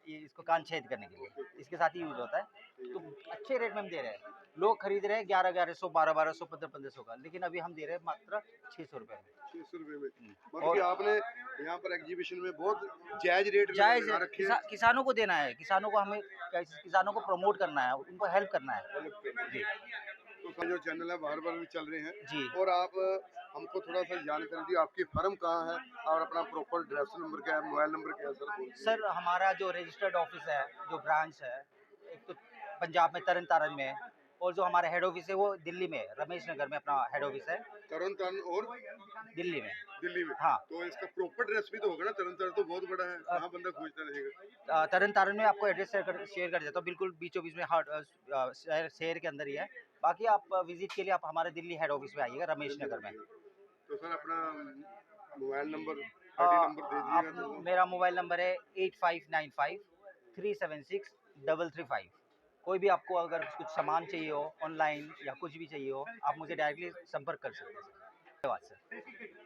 ये इसको कान छेद करने के लिए। इसके साथ ही यूज़ होता है। तो अच्छे रेट में हम दे रहे हैं। लोग खरीद रहे हैं ग्यारह ग्यारह सौ बारह बारह सौ पंद्रह पंद्रह सौ का लेकिन अभी हम दे रहे हैं मात्र छः सौ रुपये में छह सौ रुपए में। और- मतलब आपने यहाँ पर एग्जीबिशन में बहुत जायज़ रेट जायज़ किसा, किसानों को देना है। किसानों को हमें किसानों को प्रमोट करना है उनको हेल्प करना है। जी। तो जो चैनल है बार बार भी चल रहे हैं। जी। और आप हमको थोड़ा सा जानकारी दी आपकी फर्म कहाँ है? और अपना प्रॉपर ड्रेस नंबर क्या है मोबाइल नंबर क्या है सर सर हमारा जो रजिस्टर्ड ऑफ़िस है जो ब्रांच है पंजाब में तरन तारण में है। और जो हमारा हेड ऑफ़िस है वो दिल्ली में रमेश नगर में अपना हेड ऑफ़िस है। तरन तारण और? दिल्ली में। दिल्ली में? हाँ। तो इसका प्रॉपर एड्रेस भी तो होगा ना? तरन तारण तो बहुत बड़ा है। कहाँ बंदा खोजता रहेगा? तरन तारण में आपको एड्रेस शेयर कर देता हूँ। बिल्कुल बीचों बीच में हार्ट शहर के अंदर ही है। बाकी आप विज़िट के लिए आप हमारे दिल्ली हेड ऑफ़िस में आइएगा रमेश नगर में। तो सर अपना मोबाइल नंबर आप तो। मेरा मोबाइल नंबर है eight five nine five three seven six double three five कोई भी आपको अगर कुछ सामान चाहिए हो ऑनलाइन या कुछ भी चाहिए हो आप मुझे डायरेक्टली संपर्क कर सकते हैं धन्यवाद सर